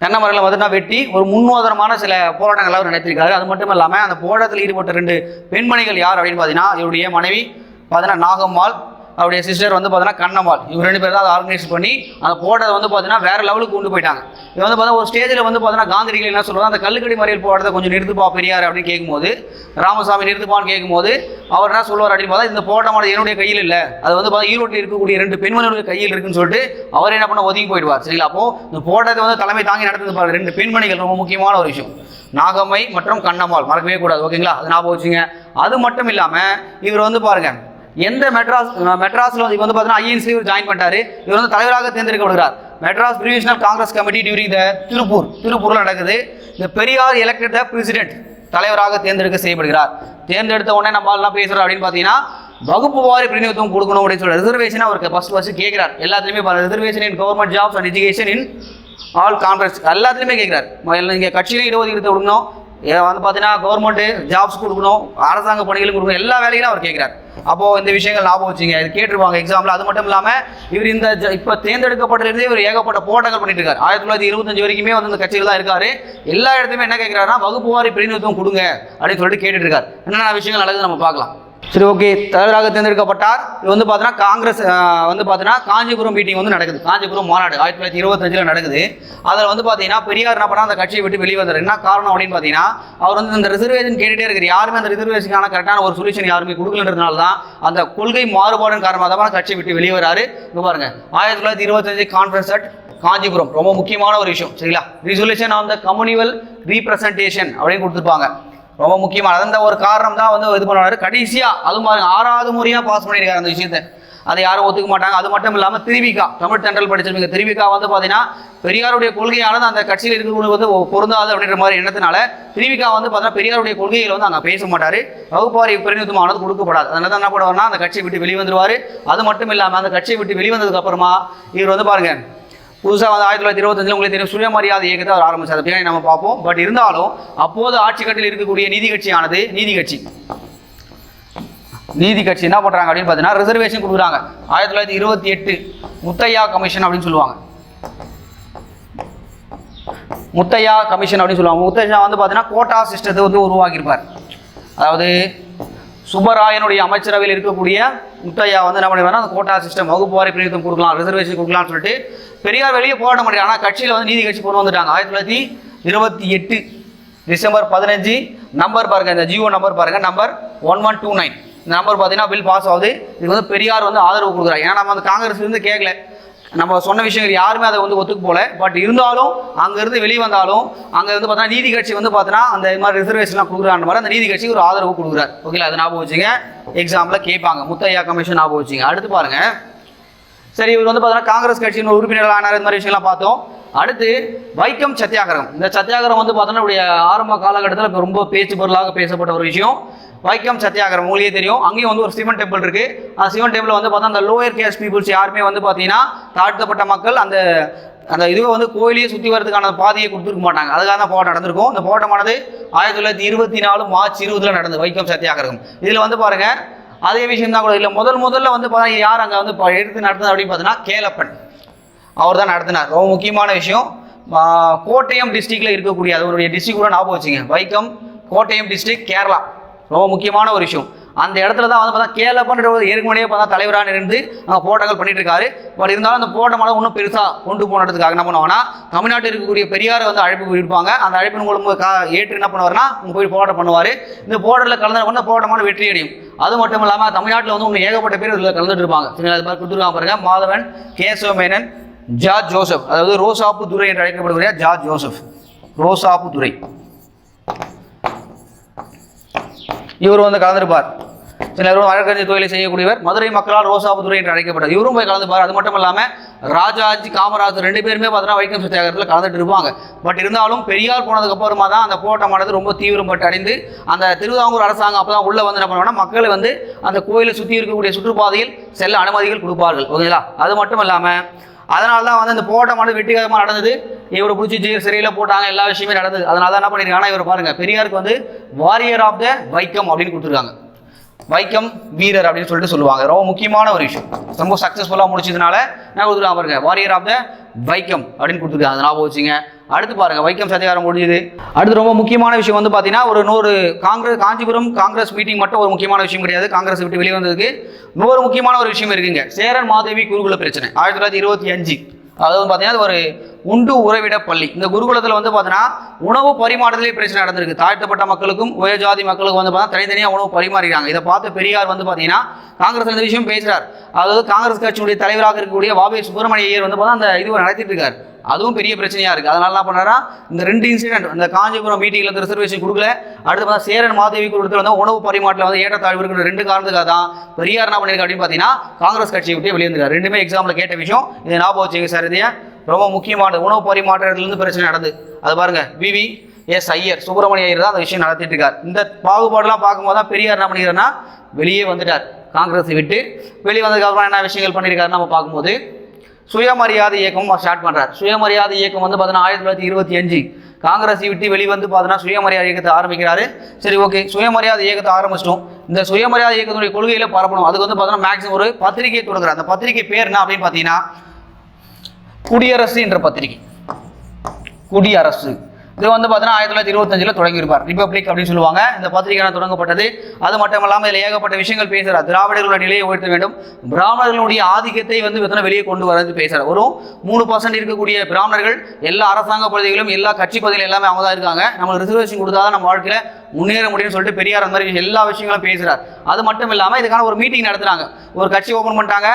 தென்னை மரங்களை வந்து நான் வெட்டி ஒரு முன்னோதரமான சில போராட்டங்கள் அவர் நடத்திருக்காரு அது மட்டும் இல்லாமல் அந்த போராட்டத்தில் ஈடுபட்ட ரெண்டு பெண்மணிகள் யார் அப்படின்னு பார்த்தீங்கன்னா இவருடைய மனைவி பார்த்தீங்கன்னா நாகம்மாள் அவருடைய சிஸ்டர் வந்து பார்த்தீங்கன்னா கண்ணம்மாள். இவங்க ரெண்டு பேரும் தான் அதை ஆர்கனைஸ் பண்ணி அந்த போட்டதை வந்து பார்த்தீங்கன்னா வேற லெவலுக்கு கொண்டு போயிட்டாங்க. இது வந்து பார்த்தா ஒரு ஸ்டேஜில் வந்து பார்த்தீங்கன்னா காந்திரிகள் என்ன சொல்றாங்க அந்த கல்லுக்கடி மறியல் போராட்டத்தை கொஞ்சம் நிறுத்துப்பா பெரியார் அப்படின்னு கேட்கும்போது ராமசாமி நிறுத்துப்பான்னு கேட்கும்போது அவர் என்ன சொல்லுவார் அப்படின்னு பார்த்தா இந்த போராட்டமானது என்னுடைய கையில் இல்லை. அது வந்து பார்த்தா ஈரோட்டில் இருக்கக்கூடிய ரெண்டு பெண்மணிகளுடைய கையில் இருக்குன்னு சொல்லிட்டு அவர் என்ன பண்ண ஒதுங்கி போயிடுவார். சரிங்களா? அப்போ இந்த போராட்டத்தை வந்து தலைமை தாங்கி நடந்தது பாருங்க ரெண்டு பெண்மணிகள் ரொம்ப முக்கியமான ஒரு விஷயம். நாகம்மை மற்றும் கண்ணம்மாள் மறக்கவே கூடாது ஓகேங்களா? அது ஞாபகம் வச்சுங்க அது மட்டும் இல்லாமல் இவர் வந்து பாருங்கள் எந்த மெட்ராஸ் மெட்ராஸில் வந்து இவர் வந்து பார்த்தீங்கன்னா ஐஎன்சி இவர் ஜாயின் பண்ணிட்டாரு. இவர் வந்து தலைவராக தேர்ந்தெடுக்கப்படுகிறார். Madras provisional Congress committee during the Tiruppur திருப்பூரில் நடக்குது. இந்த பெரியார் எலெக்டட் த பிரசிடென்ட் தலைவராக தேர்ந்தெடுக்க செய்யப்படுகிறார். தேர்ந்தெடுத்த உடனே நம்ம எல்லாம் பேசுகிறோம் அப்படின்னு பார்த்தீங்கன்னா வகுப்பு வாரி பிரதிநிதித்துவம் கொடுக்கணும் அப்படின்னு சொல்லி ரிசர்வேஷன் அவருக்கு ஃபஸ்ட் ஃபஸ்ட் கேட்கிறார் எல்லாத்துலேயுமே reservation in government jobs and education in all Congress எல்லாத்துலேயுமே கேட்குறாரு இங்கே கட்சியிலே இடஒதுக்கீடு கொடுக்கணும். வந்து பார்த்தீங்கன்னா கவர்மெண்ட்டு ஜாப்ஸ் கொடுக்கணும் அரசாங்க பணிகளும் கொடுக்கணும் எல்லா வேலைகளும் அவர் கேட்குறாரு அப்போது இந்த விஷயங்கள் ஞாபகம் வச்சுங்க இது கேட்டிருப்பாங்க எக்ஸாம்பிள் அது மட்டும் இல்லாமல் இவர் இந்த ஜ- இப்போ தேர்ந்தெடுக்கப்பட்டிருந்தே இவர் ஏகப்பட்ட போராட்டங்கள் பண்ணிட்டு இருக்காரு. ஆயிரத்தி தொள்ளாயிரத்தி இருபத்தஞ்சு வரைக்குமே வந்து இந்த கட்சியில் தான் இருக்காரு. எல்லா இடத்துலையுமே என்ன கேட்குறாருன்னா வகுப்பு வாரி பிரதிநிதித்துவம் கொடுங்க அப்படின்னு சொல்லிட்டு கேட்டுட்டு இருக்காரு. என்னென்ன விஷயங்கள் நடக்குது நம்ம பார்க்கலாம். சரி ஓகே தலைவராக தேர்ந்தெடுக்கப்பட்டார். இது வந்து பார்த்தீங்கன்னா காங்கிரஸ் வந்து பார்த்தீங்கன்னா காஞ்சிபுரம் மீட்டிங் வந்து நடக்குது. காஞ்சிபுரம் மாநாடு ஆயிரத்தி தொள்ளாயிரத்தி இருபத்தஞ்சில் நடக்குது. அதில் வந்து பார்த்தீங்கன்னா பெரியார் என்ன பண்ணால் அந்த கட்சியை விட்டு வெளியே வந்தார். என்ன காரணம் அப்படின்னு பார்த்தீங்கன்னா அவர் வந்து இந்த ரிசர்வேஷன் கேட்டுகிட்டே இருக்கிற யாருமே அந்த ரிசர்வேஷனுக்கான கரெக்டான ஒரு சொல்யூஷன் யாருமே கொடுக்கலன்றதுனால தான் அந்த கொள்கை மாறுபாடின் காரணமாக தான் கட்சியை விட்டு வெளியே வராரு. இங்க பாருங்க. ஆயிரத்தி தொள்ளாயிரத்தி இருபத்தஞ்சு கான்ஃபரன்ஸ் அட் காஞ்சிபுரம். ரொம்ப முக்கியமான ஒரு விஷயம். சரிங்களா? Resolution of the communal representation அப்படின்னு கொடுத்துருப்பாங்க. ரொம்ப முக்கியமான அந்த ஒரு காரணம் தான் வந்து இது பண்ணுவாரு. கடைசியா அதுவும் பாருங்க ஆறாவது முறையா பாஸ் பண்ணியிருக்காரு அந்த விஷயத்தை. அதை யாரும் ஒத்துக்க மாட்டாங்க. அது மட்டும் இல்லாம திருவிக்கா தமிழ் தென்றல் படிச்சிருப்பீங்க திருவிக்கா வந்து பாத்தீங்கன்னா பெரியாருடைய கொள்கையானது அந்த கட்சியில் இருக்கிறவங்களுக்கு வந்து பொருந்தாது அப்படின்ற மாதிரி எண்ணத்தினால திருவிக்கா வந்து பார்த்தீங்கன்னா பெரியாருடைய கொள்கைகளை வந்து அங்கே பேச மாட்டாரு. வகுப்பாரி பிரதிநிதித்துவமானது கொடுக்கப்படாது. அதனால என்ன பண்ணுவார்னா அந்த கட்சியை விட்டு வெளிவந்துருவாரு. அது மட்டும் இல்லாம அந்த கட்சியை விட்டு வெளிவந்ததுக்கு அப்புறமா இவர் வந்து பாருங்க புதுசாக வந்து ஆயிரத்தி தொள்ளாயிரத்தி இருபத்தஞ்சில் உங்களுக்கு தெரியும் சுயமரியாதை இயக்கத்தை அவர் ஆரம்பிச்சார். அதை நம்ம பார்ப்போம். பட் இருந்தாலும் அப்போது ஆட்சி கட்டில் இருக்கக்கூடிய நீதி கட்சியானது நீதி கட்சி. நீதி கட்சி என்ன பண்ணுறாங்க அப்படின்னு பார்த்தீங்கன்னா ரிசர்வேஷன் கொடுக்குறாங்க. ஆயிரத்தி தொள்ளாயிரத்தி இருபத்தி எட்டு முத்தையா கமிஷன் அப்படின்னு சொல்லுவாங்க. முத்தையா கமிஷன் அப்படின்னு சொல்லுவாங்க. முத்தையா வந்து பார்த்தீங்கன்னா கோட்டா சிஸ்டத்தை வந்து உருவாக்கியிருப்பார். அதாவது சுப்பராயனுடைய அமைச்சரவையில் இருக்கக்கூடிய முத்தையா வந்து என்ன பண்ணுவாருன்னா அந்த கோட்டா சிஸ்டம் வகுப்புவாரி பிரதிநிதித்துவம் கொடுக்கலாம் ரிசர்வேஷன் கொடுக்கலாம்னு சொல்லிட்டு பெரியார் வெளியே போராட முடியாது ஆனால் கட்சியில் வந்து நீதி கட்சி கொண்டு வந்துட்டாங்க. ஆயிரத்தி தொள்ளாயிரத்தி இருபத்தி எட்டு டிசம்பர் பதினஞ்சு நம்பர் பாருங்க இந்த ஜியோ நம்பர் பாருங்க number one one two nine இந்த நம்பர் பார்த்தீங்கன்னா பில் பாஸ் ஆகுது. இது வந்து பெரியார் வந்து ஆதரவு கொடுக்குறாரு. ஏன்னா நம்ம அந்த காங்கிரஸ்லேருந்து கேட்கல நம்ம சொன்ன விஷயங்கள் யாருமே அதை வந்து ஒத்துக்கு போல. பட் இருந்தாலும் அங்கேருந்து வெளியே வந்தாலும் அங்கே வந்து பார்த்தா நீதி கட்சி வந்து பார்த்தோன்னா அந்த இது மாதிரி ரிசர்வேஷன்லாம் கொடுக்குறாங்க மாதிரி அந்த நீதி கட்சிக்கு ஒரு ஆதரவு கொடுக்குறாரு. ஓகேங்களா அது ஞாபகம் வச்சுங்க. எக்ஸாமில் கேட்பாங்க. முத்தையா கமிஷன் ஞாபகம் வச்சுங்க. அடுத்து பாருங்க. சரி இவர் வந்து பார்த்தோன்னா காங்கிரஸ் கட்சியின் உறுப்பினர் ஆனார். இந்த மாதிரி விஷயம்லாம் பார்த்தோம். அடுத்து வைக்கம் சத்தியாகிரகம். இந்த சத்தியாகிரகம் வந்து பார்த்தோன்னா நம்முடைய ஆரம்ப காலகட்டத்தில் ரொம்ப பேச்சு பொருளாக பேசப்பட்ட ஒரு விஷயம். வைக்கம் சத்தியாகிரகம். உங்களுக்கே தெரியும். அங்கேயும் வந்து ஒரு சிவன் டெம்பிள் இருக்கு. அந்த சிவன் டெம்பிள் வந்து பார்த்தா அந்த லோயர் கேஸ்ட் பீப்புள்ஸ் யாருமே வந்து பார்த்தீங்கன்னா தாழ்த்தப்பட்ட மக்கள் அந்த அந்த இதுவை வந்து கோயிலையே சுற்றி வரதுக்கான பாதையை கொடுத்துருக்க மாட்டாங்க. அதுக்காக தான் போராட்டம் நடந்திருக்கும். இந்த போராட்டமானது ஆயிரத்தி தொள்ளாயிரத்தி இருபத்தி நாலு மார்ச் இருபதுல நடந்தது வைக்கம் சத்தியாகிரகம். இதில் வந்து பாருங்க அதே விஷயம் தான் கூட இல்லை. முதல் முதல்ல வந்து பார்த்தா யார் அங்கே வந்து ப- எடுத்து நடத்துனது அப்படின்னு பார்த்தீங்கன்னா கேலப்பன். அவர் தான் நடத்தினார். ரொம்ப முக்கியமான விஷயம். கோட்டயம் டிஸ்ட்ரிக்டில் இருக்கக்கூடிய அதனுடைய டிஸ்ட்ரிக் கூட ஞாபகம் வச்சுங்க. வைக்கம் கோட்டயம் டிஸ்ட்ரிக்ட் கேரளா. ரொம்ப முக்கியமான ஒரு விஷயம். அந்த இடத்துல தான் வந்து பார்த்தா கேலப்பன்ற ஒரு ஏற்கனவே பார்த்தா தலைவராக இருந்து அங்கே போராட்டங்கள் பண்ணிட்டு இருக்காரு. பட் இருந்தாலும் அந்த போராட்டமான இன்னும் பெருசாக கொண்டு போனதுக்காக என்ன பண்ணுவாங்கன்னா தமிழ்நாட்டில் இருக்கக்கூடிய பெரியாரை வந்து அழைப்பு விடுப்பாங்க. அந்த அழைப்பின் மூலமாக கா ஏற்று என்ன பண்ணுவாருன்னா உங்க போய் போராட்டம் பண்ணுவார். இந்த போராட்டத்தில் கலந்து கொண்டு போராட்டமான வெற்றி அடையும். அது மட்டும் இல்லாமல் தமிழ்நாட்டில் வந்து இன்னும் ஏகப்பட்ட பேர் இதில் கலந்துட்டு இருப்பாங்க. சின்ன மாதிரி கொடுத்துருக்காங்க பாருங்க. Madhavan Kesava Menon George Joseph. அதாவது ரோசாப்பு துரை என்று அழைக்கப்படுகிற ஜார்ஜ் ஜோசப். ரோசாப்பு துரை. இவர் வந்து கலந்துருப்பார். சிலரும் வழக்கறிஞர் தொழிலை செய்யக்கூடியவர் மதுரை மக்களால் ரோசாபுதுரை என்று அழைக்கப்பட்டார் இவரும் போய் கலந்துப்பார். அது மட்டும் இல்லாமல் ராஜாஜி காமராஜர் ரெண்டு பேருமே பார்த்தீங்கன்னா வைக்கம் சத்தியாகிரகத்தில் கலந்துட்டு இருப்பாங்க. பட் இருந்தாலும் பெரியார் போனதுக்கு அப்புறமா தான் அந்த போராட்டமானது ரொம்ப தீவிரப்பட்டு அடைந்து அந்த திருவிதாங்கூர் அரசாங்கம் அப்போ தான் உள்ளே வந்து என்ன பண்ணுவாங்கன்னா மக்களை வந்து அந்த கோயிலை சுற்றி இருக்கக்கூடிய சுற்றுப்பாதையில் செல்ல அனுமதிகள் கொடுப்பார்கள். ஓகேங்களா? அது மட்டும் இல்லாமல் அதனால தான் வந்து அந்த போராட்டமானது வெற்றிகரமாக நடந்தது. இவரை பிடிச்சி ஜெயில் சிறையில் போட்டாங்க எல்லா விஷயமே நடந்தது. அதனால தான் என்ன பண்ணியிருக்காங்கன்னா இவர் பாருங்க பெரியாருக்கு வந்து வாரியர் ஆஃப் த வைக்கம் அப்படின்னு கொடுத்துருக்காங்க. வைக்கம் வீரர் அப்படின்னு சொல்லிட்டு சொல்லுவாங்க. ரொம்ப முக்கியமான ஒரு விஷயம். ரொம்ப சக்ஸஸ்ஃபுல்லாக முடிச்சதுனால நான் கொடுத்துருக்காங்க பாருங்க வாரியர் ஆஃப் த வைக்கம் அப்படின்னு கொடுத்துருக்காங்க. அதை ஞாபகம் வச்சுங்க. அடுத்து பாருங்க வைக்கம் சத்தியாகாரம் முடிஞ்சது. அடுத்து ரொம்ப முக்கியமான விஷயம் வந்து பார்த்தீங்கன்னா ஒரு நூறு காங்கிரஸ் காஞ்சிபுரம் காங்கிரஸ் மீட்டிங் மட்டும் ஒரு முக்கியமான விஷயம் கிடையாது. காங்கிரஸ் விட்டு வெளியே வந்ததுக்கு நூறு முக்கியமான ஒரு விஷயம் இருக்குங்க. சேரன் மாதேவி குருகுல பிரச்சனை. ஆயிரத்தி தொள்ளாயிரத்தி இருபத்தி அஞ்சு. அதாவது பார்த்தீங்கன்னா அது ஒரு உண்டு உறவிட பள்ளி. இந்த குருகுலத்தில் வந்து பார்த்தீங்கன்னா உணவு பரிமாற்றத்திலே பிரச்சனை நடந்திருக்கு. தாழ்த்தப்பட்ட மக்களுக்கும் உயர்ஜாதி மக்களுக்கும் வந்து பார்த்தீங்கன்னா தனித்தனியாக உணவு பரிமாறிக்கிறாங்க. இதை பார்த்து பெரியார் வந்து பார்த்தீங்கன்னா காங்கிரஸ் இந்த விஷயம் பேசுகிறார் அதாவது காங்கிரஸ் கட்சியுடைய தலைவராக இருக்கக்கூடிய வாபி சுப்பிரமணிய ஐயர் வந்து பார்த்தா அந்த இது நடத்திட்டு இருக்காரு. அதுவும் பெரிய பிரச்சனையாக இருக்குது அதனால என்ன பண்ணாரா இந்த ரெண்டு இன்சிடென்ட் இந்த காஞ்சிபுரம் மீட்டிங்கில் இந்த ரிசர்வேஷன் கொடுக்கல. அடுத்து பார்த்தா சேரன் மாதேவி கொடுத்துல வந்து உணவு பரிமாற்றத்தில் வந்து ஏற்றத்தாழ்வு இருக்கிற ரெண்டு காரணத்துக்காக தான் பெரியார் என்ன பண்ணிருக்காரு அப்படின்னு பார்த்தீங்கன்னா காங்கிரஸ் கட்சியை விட்டு வெளியே ரெண்டுமே எக்ஸாமில் கேட்ட விஷயம். இதை ஞாபகம் வச்சுங்க சார் இதைய ரொம்ப முக்கியமானது. உணவு பரிமாற்றத்துலேருந்து பிரச்சனை நடந்து. அது பாருங்கள் V V S Iyer Subramania Iyer தான் அந்த விஷயம் நடத்திட்டு இருக்கார். இந்த பாகுபாடுலாம் பார்க்கும்போது தான் பெரியார் என்ன பண்ணிக்கிறேன்னா வெளியே வந்துட்டார். காங்கிரஸை விட்டு வெளியே வந்ததுக்கப்புறம் என்ன விஷயங்கள் பண்ணியிருக்காருன்னு நம்ம பார்க்கும்போது சுயமரியாதை இயக்கம் ஸ்டார்ட் பண்றார். சுயமரியாதை இயக்கம் வந்து பார்த்தீங்கன்னா ஆயிரத்தி தொள்ளாயிரத்தி இருபத்தி அஞ்சு. காங்கிரஸை விட்டு வெளிவந்து பார்த்தீங்கன்னா சுயமரியாதை இயக்கத்தை ஆரம்பிக்கிறாரு. சரி ஓகே சுயமரியாதை இயக்கத்தை ஆரம்பிச்சிட்டோம். இந்த சுயமரியாதை இயக்கத்துடைய கொள்கையில பரப்பணும். அதுக்கு வந்து பார்த்தீங்கன்னா மேக்ஸிமம் ஒரு பத்திரிகை தொடங்குறார் அந்த பத்திரிகை பேர் என்ன அப்படின்னு பார்த்தீங்கன்னா குடியரசு என்ற பத்திரிகை. குடியரசு. இது வந்து பார்த்தீங்கன்னா ஆயிரத்தி தொள்ளாயிரத்தி இருபத்தஞ்சில் தொடங்கியிருப்பார். ரிப்பப்ளிக் அப்படின்னு சொல்லுவாங்க. இந்த பத்திரிகை தொடங்கப்பட்டது. அது மட்டும் இல்லாமல் இதில் ஏகப்பட்ட விஷயங்கள் பேசுகிறார் திராவிடர்களோட நிலையை உயர்த்த வேண்டும். பிராமணர்களுடைய ஆதிக்கத்தை வந்து பார்த்தீங்கன்னா வெளியே கொண்டு வரது பேசுகிறார் ஒரு மூணு பர்சன்ட் இருக்கக்கூடிய பிராமணர்கள் எல்லா அரசாங்க பகுதிகளும் எல்லா கட்சி பகுதிகளும் எல்லாமே அவங்க தான் இருக்காங்க. நம்மளுக்கு ரிசர்வேஷன் கொடுத்தா தான் நம்ம வாழ்க்கையில் முன்னேற முடியும்னு சொல்லிட்டு பெரியார் அந்த மாதிரி எல்லா விஷயங்களும் பேசுகிறார் அது மட்டும் இல்லாமல் இதுக்கான ஒரு மீட்டிங் நடத்துகிறாங்க ஒரு கட்சி ஓப்பன் பண்ணிட்டாங்க.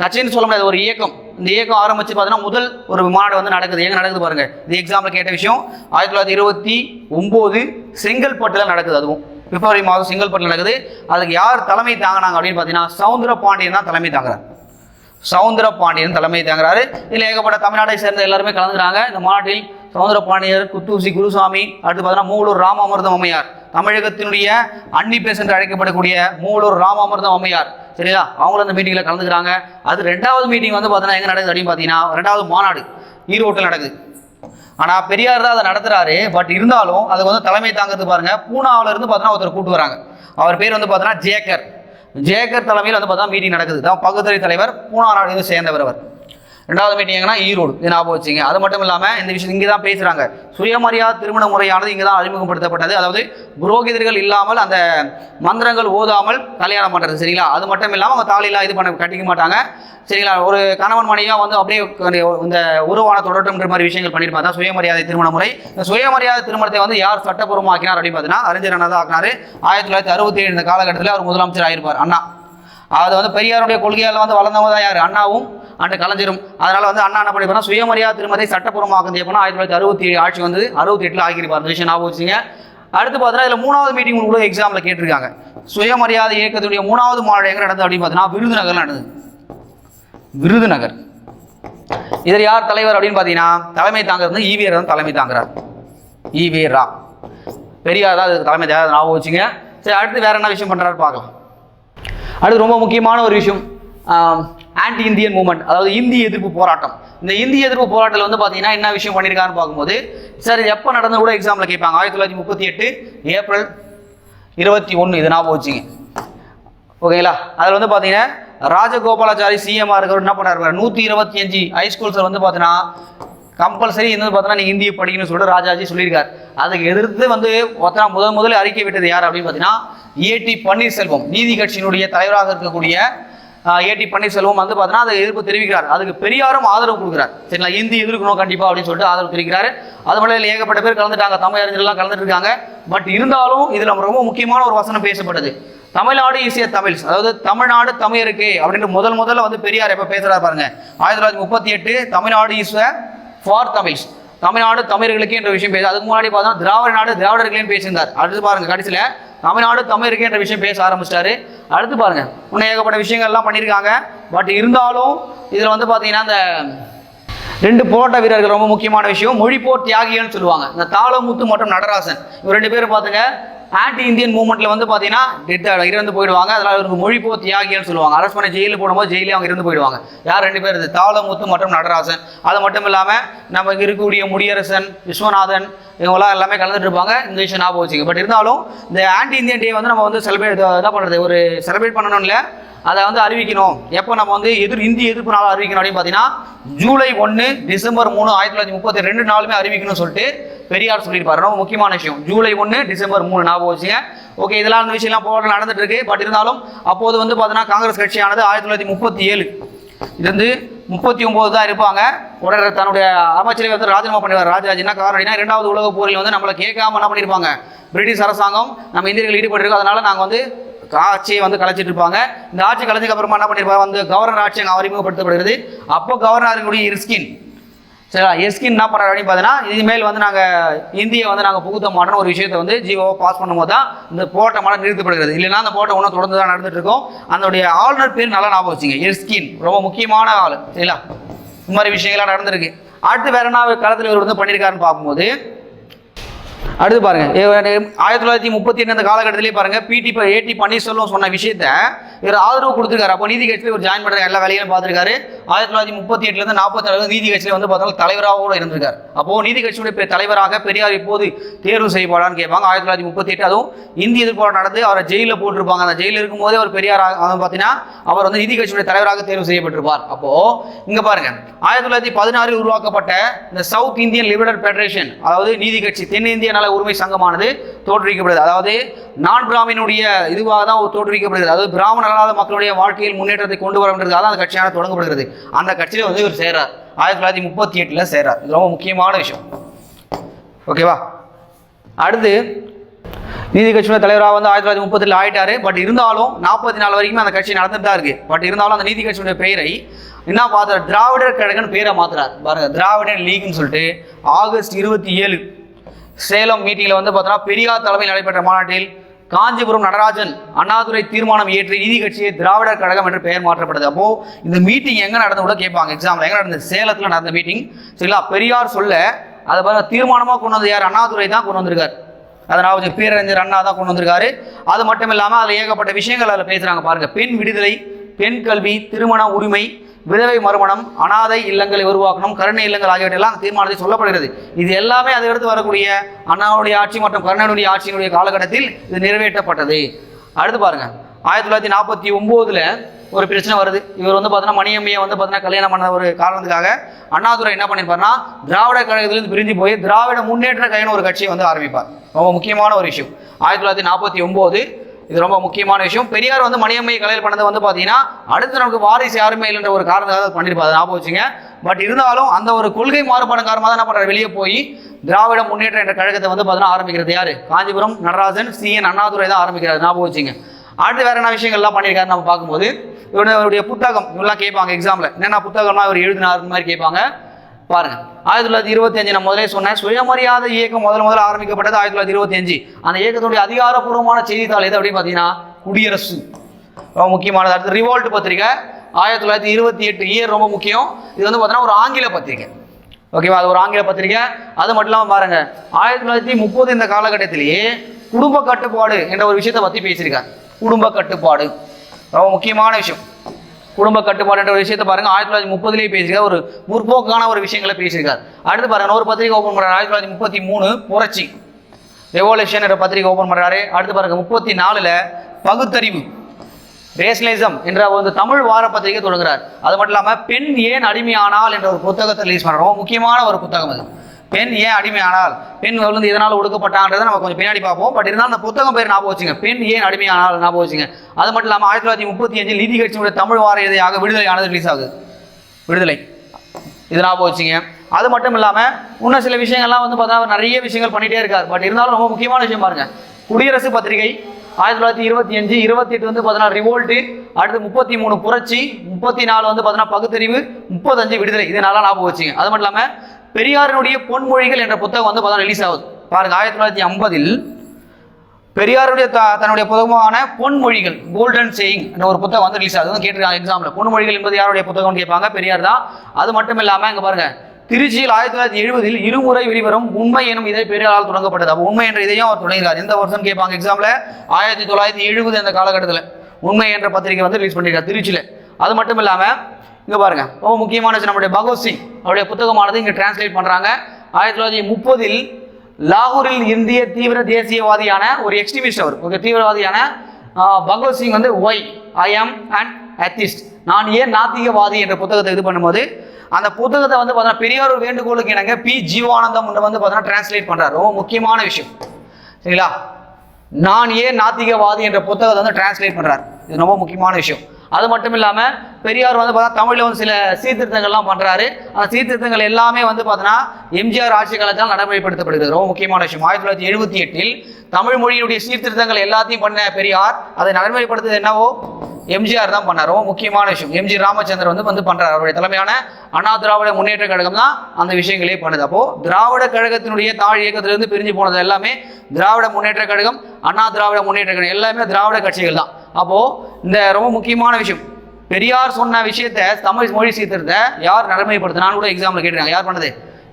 கட்சின்னு சொல்ல முடியாது ஒரு இயக்கம். இந்த இயக்கம் ஆரம்பிச்சு பார்த்தீங்கன்னா முதல் ஒரு மாநாடு வந்து நடக்குது. எங்க நடக்குது பாருங்க. இது எக்ஸாம்பிள் கேட்ட விஷயம். ஆயிரத்தி தொள்ளாயிரத்தி இருபத்தி ஒன்பது செங்கல்பட்டுல நடக்குது அதுவும். பிப்ரவரி மாதம் செங்கல்பட்டில் நடக்குது. அதுக்கு யார் தலைமை தாங்கினாங்க அப்படின்னு பார்த்தீங்கன்னா சவுந்தர பாண்டியன் தான் தலைமை தாங்குறாரு. சவுந்தர பாண்டியன் தலைமை தாங்குறாரு. இதில் ஏகப்பட்ட தமிழ்நாட்டை சேர்ந்த எல்லாருமே கலந்துறாங்க இந்த மாநாட்டில் சவுந்தர பாண்டியர் குத்தூசி குருசாமி அடுத்து பார்த்தீங்கன்னா மூலூர் ராமாமிர்தம் அம்மையார். தமிழகத்தினுடைய அன்னி பேஸ் என்று அழைக்கப்படக்கூடிய மூலூர் ராமாமிர்தம் அம்மையார். சரிங்களா? அவங்களும் அந்த மீட்டிங்கில் கலந்துக்கிறாங்க. அது ரெண்டாவது மீட்டிங் வந்து பார்த்தீங்கன்னா எங்கே நடக்குது அப்படின்னு பார்த்தீங்கன்னா ரெண்டாவது மாநாடு ஈரோட்டில் நடக்குது. ஆனால் பெரியார் தான் அதை நடத்துகிறாரு பட் இருந்தாலும் அதுக்கு வந்து தலைமை தாங்கிறது பாருங்க பூனாவில் இருந்து பார்த்தீங்கன்னா ஒருத்தர் கூட்டு வராங்க. அவர் பேர் வந்து பார்த்தீங்கன்னா ஜேக்கர் ஜேக்கர் தலைமையில் வந்து பார்த்தா மீட்டிங் நடக்குது. தான் பகுத்தறி தலைவர் பூனா நாடு சேர்ந்தவர் அவர். ரெண்டாவது மீட்டிங் எங்கன்னா ஈரோடு. இது ஞாபகம் வச்சுங்க. அது மட்டும் இல்லாமல் இந்த விஷயம் இங்கே தான் பேசுகிறாங்க சுயமரியாதை திருமண முறையானது இங்கே தான் அறிமுகப்படுத்தப்பட்டது. அதாவது புரோகிதர்கள் இல்லாமல் அந்த மந்திரங்கள் ஓதாமல் கல்யாணம் பண்ணுறது சரிங்களா? அது மட்டும் இல்லாமல் அவங்க தாலிலாம் இது பண்ண கட்டிக்க மாட்டாங்க. சரிங்களா? ஒரு கணவன் மனைவியாக வந்து அப்படியே இந்த உருவான தொடட்டம்ன்ற மாதிரி விஷயங்கள் பண்ணியிருப்பாங்க தான் சுயமரியாதை திருமண முறை. இந்த சுயமரியாதை திருமணத்தை வந்து யார் சட்டப்பூர்வமாக்கினார் அப்படின்னு பார்த்தீங்கன்னா அறிஞர் அண்ணா தான் ஆக்கினார். ஆயிரத்தி தொள்ளாயிரத்தி அறுபத்தி ஏழு இந்த காலகட்டத்தில் அவர் முதலமைச்சர் ஆயிருப்பார் அண்ணா. அது வந்து பெரியாருடைய கொள்கையால் வந்து வளர்ந்தவங்க தான் யார்? அண்ணாவும் அண்டு கலைஞரும் அதனால வந்து அண்ணா என்ன பண்ணிருப்பாருன்னா சுயமரியாதை திருமதி சட்டப்பூர்வமாக்கம் செய்யப்போனா ஆயிரத்தி தொள்ளாயிரத்தி அறுபத்தி ஏழு ஆட்சி வந்து அறுபத்தி எட்டில் ஆகியிருப்பார் அந்த விஷயம் ஞாபகம் வச்சுங்க அடுத்து பார்த்தீங்கன்னா இதில் மூணாவது மீட்டிங் கூட எக்ஸாமில் கேட்டிருக்காங்க. சுயமரியாதை இயக்கத்துடைய மூணாவது மாநாடு எங்கே நடந்தது அப்படின்னு பார்த்தீங்கன்னா விருதுநகர் நடந்தது. விருதுநகர். இதில் யார் தலைவர் அப்படின்னு பார்த்தீங்கன்னா தலைமை தாங்கிறது ஈவியர் தான் தலைமை தாங்குறார். ஈவே ரா. பெரியார் தான் அதுக்கு தலைமை தேவை ஞாபகம் வச்சுங்க சரி அடுத்து வேற என்ன விஷயம் பண்ணுறாரு பார்க்கலாம். அடுத்து ரொம்ப முக்கியமான ஒரு விஷயம். ஆன்டி இந்தியன் மூமெண்ட் அதாவது இந்திய எதிர்ப்பு போராட்டம். இந்த இந்திய எதிர்ப்பு போராட்டத்தில் வந்து பார்த்தீங்கன்னா என்ன விஷயம் பண்ணியிருக்காருன்னு பார்க்கும்போது சார் எப்போ நடந்து கூட எக்ஸாமில் கேட்பாங்க. ஆயிரத்தி தொள்ளாயிரத்தி முப்பத்தி எட்டு ஏப்ரல் இருபத்தி ஒன்று இது ஞாபகம் வச்சுங்க. ஓகேங்களா அதில் வந்து பார்த்தீங்கன்னா ராஜகோபாலாச்சாரி சிஎம்ஆர் இருக்கிறவர் என்ன பண்ணார் நூற்றி இருபத்தி அஞ்சு ஹைஸ்கூல்ஸில் வந்து பார்த்தீங்கன்னா கம்பல்சரி வந்து பார்த்தீங்கன்னா நீங்கள் இந்தியை படிக்கணும்னு சொல்லிட்டு ராஜாஜி சொல்லியிருக்காரு. அதுக்கு எதிர்த்து வந்து பார்த்தா முதல் முதல்ல அறிக்கை விட்டது யார் அப்படின்னு பார்த்தீங்கன்னா ஏடி பன்னீர்செல்வம் நீதி கட்சியினுடைய தலைவராக இருக்கக்கூடிய ஏடி பன்னீர்செல்வம் வந்து பார்த்தீங்கன்னா அதை எதிர்ப்பு தெரிவிக்கிறார். அதுக்கு பெரியாரும் ஆதரவு கொடுக்குறார். சரிங்களா? இந்தி எதிர்க்கணும் கண்டிப்பாக அப்படின்னு சொல்லிட்டு ஆதரவு தெரிவிக்கிறாரு. அது மட்டும் ஏகப்பட்ட பேர் கலந்துட்டாங்க. தமிழ் அறிஞர்கள்லாம் கலந்துட்டு இருக்காங்க பட் இருந்தாலும் இதில் ரொம்ப முக்கியமான ஒரு வசனம் பேசப்பட்டது. தமிழ்நாடு இசிய தமிழ்ஸ் அதாவது தமிழ்நாடு தமிழருக்கு அப்படின்னு முதல் முதல்ல வந்து பெரியார் எப்போ பேசுகிறார் பாருங்க. ஆயிரத்தி தொள்ளாயிரத்தி முப்பத்தி எட்டு தமிழ்நாடு இஸ் ஃபார் தமிழ்ஸ் தமிழ்நாடு தமிழர்களுக்கு என்ற விஷயம் பேச அதுக்கு முன்னாடி பார்த்தா திராவிட நாடு திராவிடர்களையும் பேசியிருந்தார். அடுத்து பாருங்க கடைசியில் தமிழ்நாடு தமிழருக்கு என்ற விஷயம் பேச ஆரம்பிச்சிட்டாரு. அடுத்து பாருங்க இன்னும் ஏகப்பட்ட விஷயங்கள்லாம் பண்ணியிருக்காங்க. பட் இருந்தாலும் இதில் வந்து பார்த்தீங்கன்னா இந்த ரெண்டு போராட்ட வீரர்கள் ரொம்ப முக்கியமான விஷயம் மொழிப்போர் தியாகிகள்னு சொல்லுவாங்க. இந்த தாளமுத்து மற்றும் நடராசன். இவர் ரெண்டு பேரும் பார்த்துங்க ஆன்டி இந்தியன் மூவ்மெண்ட்ல வந்து பார்த்தீங்கன்னா டெத் இறந்து போயிடுவாங்க. அதனால இவருக்கு மொழிப்போர் தியாகின்னு சொல்லுவாங்க. அரெஸ்ட் பண்ண ஜெயிலில் போடும்போது ஜெயிலே அவங்க இருந்து போயிடுவாங்க. யார் ரெண்டு பேர்? இது தாளமுத்து மற்றும் நடராசன். அது மட்டும் இல்லாமல் நம்ம இருக்கக்கூடிய முடியரசன் விஸ்வநாதன் இவங்கெல்லாம் எல்லாமே கலந்துட்டு இருப்பாங்க. இந்த விஷயம் ஞாபகம் வச்சுங்க பட் இருந்தாலும் இந்த ஆன்டி இந்தியன் டே வந்து நம்ம வந்து செலிப்ரேட் என்ன பண்ணுறது ஒரு செலிப்ரேட் பண்ணணும் இல்லை. அதை வந்து அறிவிக்கணும். எப்போ நம்ம வந்து எதிர் இந்திய எதிர்ப்பு நாள் அறிவிக்கணும் அப்படின்னு பார்த்தீங்கன்னா ஜூலை ஒன்று டிசம்பர் மூணு ஆயிரத்தி தொள்ளாயிரத்தி முப்பத்தி ரெண்டு நாளுமே அறிவிக்கணும்னு சொல்லிட்டு பெரியார் சொல்லியிருப்பாரு. ரொம்ப முக்கியமான விஷயம். ஜூலை ஒன்று டிசம்பர் மூணு ஞாபகம் வச்சுங்க. ஓகே இதெல்லாம் அந்த விஷயம்லாம் போராட்டம் நடந்துட்டு இருக்கு பட் இருந்தாலும் அப்போது வந்து பார்த்தீங்கன்னா காங்கிரஸ் கட்சியானது ஆயிரத்தி தொள்ளாயிரத்தி முப்பத்தி ஏழு இது வந்து முப்பத்தி ஒன்பது தான் இருப்பாங்க. உடனே தன்னுடைய அமைச்சரை வந்து ராஜினாமா பண்ணிடுவார். ராஜாஜி என்ன காரணம் அப்படின்னா இரண்டாவது உலக போரில் வந்து நம்மளை கேட்காம என்ன பண்ணியிருப்பாங்க? பிரிட்டிஷ் அரசாங்கம் நம்ம இந்தியர்கள் ஈடுபட்டிருக்கோம் அதனால நாங்கள் வந்து ஆட்சியை வந்து கலைச்சிட்டு இருப்பாங்க இந்த ஆட்சி கலைஞ்சதுக்கு அப்புறமா என்ன பண்ணிருப்பாங்க? வந்து கவர்னர் ஆட்சி அங்கே அறிமுகப்படுத்தப்படுகிறது. அப்போ கவர்னருடைய இர்ஸ்கின் சரிங்களா? எஸ்கின் என்ன பண்ணுறாரு அப்படின்னு பார்த்தீங்கன்னா இனிமேல் வந்து நாங்கள் இந்தியை வந்து நாங்கள் புகுத்த மாட்டோம்னு ஒரு விஷயத்தை வந்து ஜீவோவை பாஸ் பண்ணும்போது தான் இந்த போராட்டமான நிறுத்தப்படுகிறது. இல்லைன்னா அந்த போட்டம் ஒன்றும் தொடர்ந்து தான் நடந்துட்டு இருக்கும். அதனுடைய ஆளுநர் பேர் நல்லா ஞாபகம் வச்சுங்க. எஸ்கின் ரொம்ப முக்கியமான ஆள். சரிங்களா? இந்த மாதிரி விஷயங்கள்லாம் நடந்திருக்கு. அடுத்து வேற என்ன களத்தில் இவர் வந்து பண்ணியிருக்காருன்னு பார்க்கும்போது அடுத்து பாருங்க. ஆயிரத்தி தொள்ளாயிரத்தி முப்பத்தி எட்டு அந்த காலகட்டத்திலே பாருங்க பிடி ஏடி பன்னீர்செல்வம் சொன்ன விஷயத்த இவர் ஆதரவு கொடுத்துருக்காரு. அப்போ நீதி கட்சியில் இவர் ஜாயின் பண்ணுற எல்லா வேலையும் பார்த்துருக்காரு. ஆயிரத்தி தொள்ளாயிரத்தி முப்பத்தி எட்டுலேருந்து நாற்பத்தி ஏழு நீதி கட்சியில் வந்து பார்த்தோம்னா தலைவராக கூட இருந்திருக்கார். அப்போ நீதி கட்சியுடைய தலைவராக பெரியார் இப்போது தேர்வு செய்யப்படான்னு கேட்பாங்க. ஆயிரத்தி தொள்ளாயிரத்தி முப்பத்தி எட்டு அதுவும் இந்திய எதிர்ப்பாளர் நடந்து அவரை ஜெயிலில் போட்டிருப்பாங்க. அந்த ஜெயிலில் இருக்கும்போதே அவர் பெரியார் பார்த்தீங்கன்னா அவர் வந்து நீதி கட்சியுடைய தலைவராக தேர்வு செய்யப்பட்டிருப்பார். அப்போ இங்க பாருங்க. ஆயிரத்தி தொள்ளாயிரத்தி பதினாறில் உருவாக்கப்பட்ட இந்த சவுத் இந்தியன் லிபரல் ஃபெடரேஷன் அதாவது நீதி கட்சி தென்னிந்திய நல உரிமை சங்கமானது தோற்றுவிக்கப்படுது அதாவது நான் பிராமினுடைய இதுவாக தான் தோற்றுவிக்கப்படுகிறது. அதாவது பிராமண அல்லாத மக்களுடைய வாழ்க்கையில் முன்னேற்றத்தை கொண்டு வரன்றதுக்காக தான் அந்த கட்சியான தொடங்கப்படுகிறது. அந்த கட்சியில் வந்து இவர் சேரார் ஆயிரத்தி தொள்ளாயிரத்தி முப்பத்தி எட்டுல சேரார் இது ரொம்ப முக்கியமான விஷயம். ஓகேவா அடுத்து நீதி கட்சியோட தலைவராக வந்து ஆயிரத்தி தொள்ளாயிரத்தி முப்பத்தில் ஆயிட்டாரு. பட் இருந்தாலும் நாற்பத்தி நாலு வரைக்கும் அந்த கட்சி நடந்துட்டு தான் இருக்கு. பட் இருந்தாலும் அந்த நீதி கட்சியோட பெயரை என்ன பார்த்தார் திராவிடர் கழகம்னு பேரை மாத்துறாரு. பாருங்க திராவிடர் லீக்னு சொல்லிட்டு ஆகஸ்ட் இருபத்தி ஏழு சேலம் மீட்டிங்கில் வந்து பார்த்தோன்னா பெரியார் தலைமையில் நடைபெற்ற மாநாட்டில் காஞ்சிபுரம் நடராஜன் அண்ணாதுரை தீர்மானம் ஏற்றி நீதி கட்சியை திராவிடர் கழகம் என்று பெயர் மாற்றப்படுது அப்போ இந்த மீட்டிங் எங்க நடந்து கூட கேட்பாங்க. எக்ஸாம்ல எங்க நடந்தது? சேலத்தில் நடந்த மீட்டிங் சரிங்களா? பெரியார் சொல்ல அதை பார்த்தா தீர்மானமாக கொண்டு வந்து யார்? அண்ணாதுரை தான் கொண்டு வந்திருக்காரு. கொஞ்சம் பேரறிஞர் அண்ணா தான் கொண்டு வந்திருக்காரு. அது மட்டும் இல்லாமல் அதில் ஏகப்பட்ட விஷயங்கள் அதில் பேசுகிறாங்க பாருங்க. பெண் விடுதலை பெண் கல்வி திருமண உரிமை விதவை மறுமணம் அனாதை இல்லங்களை உருவாக்கணும் கருணை இல்லங்கள் ஆகியவற்றெல்லாம் தீர்மானத்தில் சொல்லப்படுகிறது. இது எல்லாமே அதை அடுத்து வரக்கூடிய அண்ணாவுடைய ஆட்சி மற்றும் கருணனுடைய ஆட்சியினுடைய காலகட்டத்தில் இது நிறைவேற்றப்பட்டது. அடுத்து பாருங்க. ஆயிரத்தி தொள்ளாயிரத்தி நாற்பத்தி ஒம்போதுல ஒரு பிரச்சனை வருது. இவர் வந்து பார்த்தீங்கன்னா மணியம்மையை வந்து பார்த்தீங்கன்னா கல்யாணம் பண்ண ஒரு காரணத்துக்காக அண்ணாதுரை என்ன பண்ணியிருப்பார்னா திராவிட கழகத்திலிருந்து பிரிஞ்சு போய் திராவிட முன்னேற்ற கழகம்னு ஒரு கட்சியை வந்து ஆரம்பிப்பார். ரொம்ப முக்கியமான ஒரு விஷயம் ஆயிரத்தி தொள்ளாயிரத்தி நாற்பத்தி ஒம்போது இது ரொம்ப முக்கியமான விஷயம். பெரியார் வந்து மணியம்மை கலையில் பண்ணது வந்து பார்த்தீங்கன்னா அடுத்து நமக்கு வாரிசு யாருமே இல்லைன்ற ஒரு காரணத்துக்காக பண்ணியிருப்பாரு ஞாபகம் வச்சுங்க. பட் இருந்தாலும் அந்த ஒரு கொள்கை மாறுபாடு காரணமாக தான் என்ன பண்ணுறாரு வெளியே போய் திராவிட முன்னேற்ற என்ற கழகத்தை வந்து பார்த்தீங்கன்னா ஆரம்பிக்கிறது யாரு? காஞ்சிபுரம் நடராஜன் சி. என். அண்ணாதுரை தான் ஆரம்பிக்கிறார். ஞாபகம் வச்சுங்க. அடுத்து வேற என்ன விஷயங்கள்லாம் பண்ணியிருக்காரு நம்ம பார்க்கும்போது? இவருடைய புத்தகம் இவெல்லாம் கேட்பாங்க எக்ஸாம்ல என்னென்ன புத்தகம்லாம் இவர் எழுதினார் மாதிரி கேட்பாங்க. பாருங்க ஆயிரத்தி தொள்ளாயிரத்தி இருபத்தி அஞ்சு நான் முதலே சொன்னேன். சுயமரியாதை இயக்கம் முதல் முதல்ல ஆரம்பிக்கப்பட்டது ஆயிரத்தி தொள்ளாயிரத்தி இருபத்தி அஞ்சு. அந்த இயக்கத்துடைய அதிகாரப்பூர்வமான செய்தித்தாள் எது அப்படின்னு பார்த்தீங்கன்னா குடியரசு. ரொம்ப முக்கியமானது. அடுத்து ரிவோல்ட் பத்திரிக்கை. ஆயிரத்தி தொள்ளாயிரத்தி இருபத்தி எட்டு இயர் ரொம்ப முக்கியம். இது வந்து பார்த்தீங்கன்னா ஒரு ஆங்கில பத்திரிக்கை. ஓகேவா அது ஒரு ஆங்கில பத்திரிக்கை. அது மட்டும் இல்லாமல் பாருங்க. ஆயிரத்தி தொள்ளாயிரத்தி முப்பது இந்த காலகட்டத்திலேயே குடும்ப கட்டுப்பாடு என்ற ஒரு விஷயத்தை பற்றி பேசியிருக்காரு. குடும்ப கட்டுப்பாடு. ரொம்ப முக்கியமான விஷயம். குடும்ப கட்டுப்பாடு என்ற ஒரு விஷயத்தை பாருங்க. ஆயிரத்தி தொள்ளாயிரத்தி முப்பதுலேயே பேசியிருக்காரு. ஒரு முற்போக்கான ஒரு விஷயங்களை பேசியிருக்கார். அடுத்து பாருங்க ஒரு பத்திரிகை ஓப்பன் பண்ணுறாரு ஆயிரத்தி தொள்ளாயிரத்தி முப்பத்தி மூணு புரட்சி. ரெவல்யூஷன் என்ற பத்திரிகை ஓப்பன் பண்ணுறாரு அடுத்து பாருங்க முப்பத்தி நாலுல பகுத்தறிவு. ரேஷனலிசம் என்ற ஒரு தமிழ் வார பத்திரிகை தொடங்குறார். அது மட்டும் இல்லாமல் பெண் ஏன் அடிமையானால் என்ற ஒரு புத்தகத்தை ரிலீஸ் பண்ணுறோம் முக்கியமான ஒரு புத்தகம் அது. பெண் ஏன் அடிமையானால்? பெண் வந்து இதனால் ஒடுக்கப்பட்டான்றதை நம்ம கொஞ்சம் பின்னாடி பார்ப்போம். பட் இருந்தாலும் அந்த புத்தகம் பேர் ஞாபகம் வச்சுங்க. பெண் ஏன் அடிமையானால் ஞாபகம் வச்சுங்க. அது மட்டும் இல்லாமல் ஆயிரத்தி தொள்ளாயிரத்தி முப்பத்தி அஞ்சில் நீதி கட்சியுடைய தமிழ் வார இதையாக விடுதலையானது ரிலீஸ் ஆகுது. விடுதலை. இது ஞாபகம் வச்சுங்க. அது மட்டும் இல்லாமல் இன்னும் சில விஷயங்கள்லாம் வந்து பார்த்தா நிறைய விஷயங்கள் பண்ணிகிட்டே இருக்கார். பட் இருந்தாலும் ரொம்ப முக்கியமான விஷயம் பாருங்க. குடியரசு பத்திரிகை ஆயிரத்தி தொள்ளாயிரத்தி இருபத்தி அஞ்சு இருபத்தி எட்டு வந்து பார்த்தீங்கன்னா ரிவோல்ட்டு அடுத்து முப்பத்தி மூணு புரட்சி முப்பத்தி நாலு வந்து பார்த்தீங்கன்னா பகுத்தறிவு முப்பத்தஞ்சு விடுதலை. இது நல்லா ஞாபகம் வச்சுங்க. அது மட்டும் இல்லாமல் பெரியாரினுடைய பொன்மொழிகள் என்ற புத்தகம் வந்து பார்த்தா ரிலீஸ் ஆகுது. பாருங்க ஆயிரத்தி தொள்ளாயிரத்தி ஐம்பதில் பெரியாருடைய த தன்னுடைய புத்தகமான பொன்மொழிகள் கோல்டன் சேயிங் என்ற ஒரு புத்தகம் வந்து ரிலீஸ் ஆகுது. கேட்டிருக்காங்க எக்ஸாமில் பொன்மொழிகள் என்பது யாருடைய புத்தகம்னு கேட்பாங்க? பெரியார் தான். அது மட்டும் இல்லாமல் இங்கே பாருங்க திருச்சியில் ஆயிரத்தி தொள்ளாயிரத்தி எழுபதில் இருமுறை வெளிவரும் உண்மை எனும் இதழ் பெரியாரால் தொடங்கப்பட்டது. அப்போ உண்மை என்ற இதையும் அவர் தொடங்கிறார் எந்த வருஷம் கேட்பாங்க எக்ஸாமில் ஆயிரத்தி தொள்ளாயிரத்தி எழுபது அந்த காலகட்டத்தில். உண்மை என்ற பத்திரிகை வந்து ரிலீஸ் பண்ணியிருக்கார் திருச்சியில். அது மட்டும் இல்லாமல் இங்கே பாருங்கள் ரொம்ப முக்கியமான விஷயம் நம்முடைய பகவத் சிங் அவருடைய புத்தகமானது இங்கே டிரான்ஸ்லேட் பண்ணுறாங்க ஆயிரத்தி தொள்ளாயிரத்தி முப்பதில் லாகூரில் இந்திய தீவிர தேசியவாதியான ஒரு எக்ஸ்ட்ரீமிஸ்ட் அவர். ஒரு தீவிரவாதியான ஆஹ், பகவத் சிங் வந்து why I am and atheist நான் ஏன் நாத்திகவாதி என்ற புத்தகத்தை இது பண்ணும்போது அந்த புத்தகத்தை வந்து பார்த்தீங்கன்னா பெரியார் வேண்டுகோளுக்கு இணங்க பி. ஜீவானந்தம் வந்து பார்த்தீங்கன்னா டிரான்ஸ்லேட் பண்ணுறாரு ரொம்ப முக்கியமான விஷயம். சரிங்களா? நான் ஏன் நாத்திகவாதி என்ற புத்தகத்தை வந்து டிரான்ஸ்லேட் பண்ணுறாரு இது ரொம்ப முக்கியமான விஷயம். அது மட்டும் இல்லாமல் பெரியார் வந்து பார்த்தா தமிழில் வந்து சில சீர்திருத்தங்கள்லாம் பண்ணுறாரு அந்த சீர்திருத்தங்கள் எல்லாமே வந்து பார்த்தீங்கன்னா எம்ஜிஆர் ஆட்சி காலத்தால் நடைமுறைப்படுத்தப்படுகிறது. ரொம்ப முக்கியமான விஷயம். ஆயிரத்தி தொள்ளாயிரத்தி எழுபத்தி எட்டில் தமிழ் மொழியினுடைய சீர்திருத்தங்கள் எல்லாத்தையும் பண்ண பெரியார் அதை நடைமுறைப்படுத்துறது என்னவோ எம்ஜிஆர் தான் பண்ணார். ரொம்ப முக்கியமான விஷயம். எம்ஜி ராமச்சந்திரன் வந்து வந்து பண்ணுறாரு அவருடைய தலைமையான அண்ணா திராவிட முன்னேற்ற கழகம் தான் அந்த விஷயங்களே பண்ணுது. அப்போ திராவிட கழகத்தினுடைய தாழ் இயக்கத்திலிருந்து பிரிஞ்சு போனது எல்லாமே திராவிட முன்னேற்ற கழகம் அண்ணா திராவிட முன்னேற்ற கழகம் எல்லாமே திராவிட கட்சிகள் தான். அப்போ இந்த ரொம்ப முக்கியமான விஷயம். பெரியார் சொன்ன விஷயத்தை தமிழ் மொழி சீர்திருத்த யார் நடைமுறைப்படுத்தினான்னு கூட எக்ஸாம்ல கேட்டிருக்காங்க. யார் பண்ணது?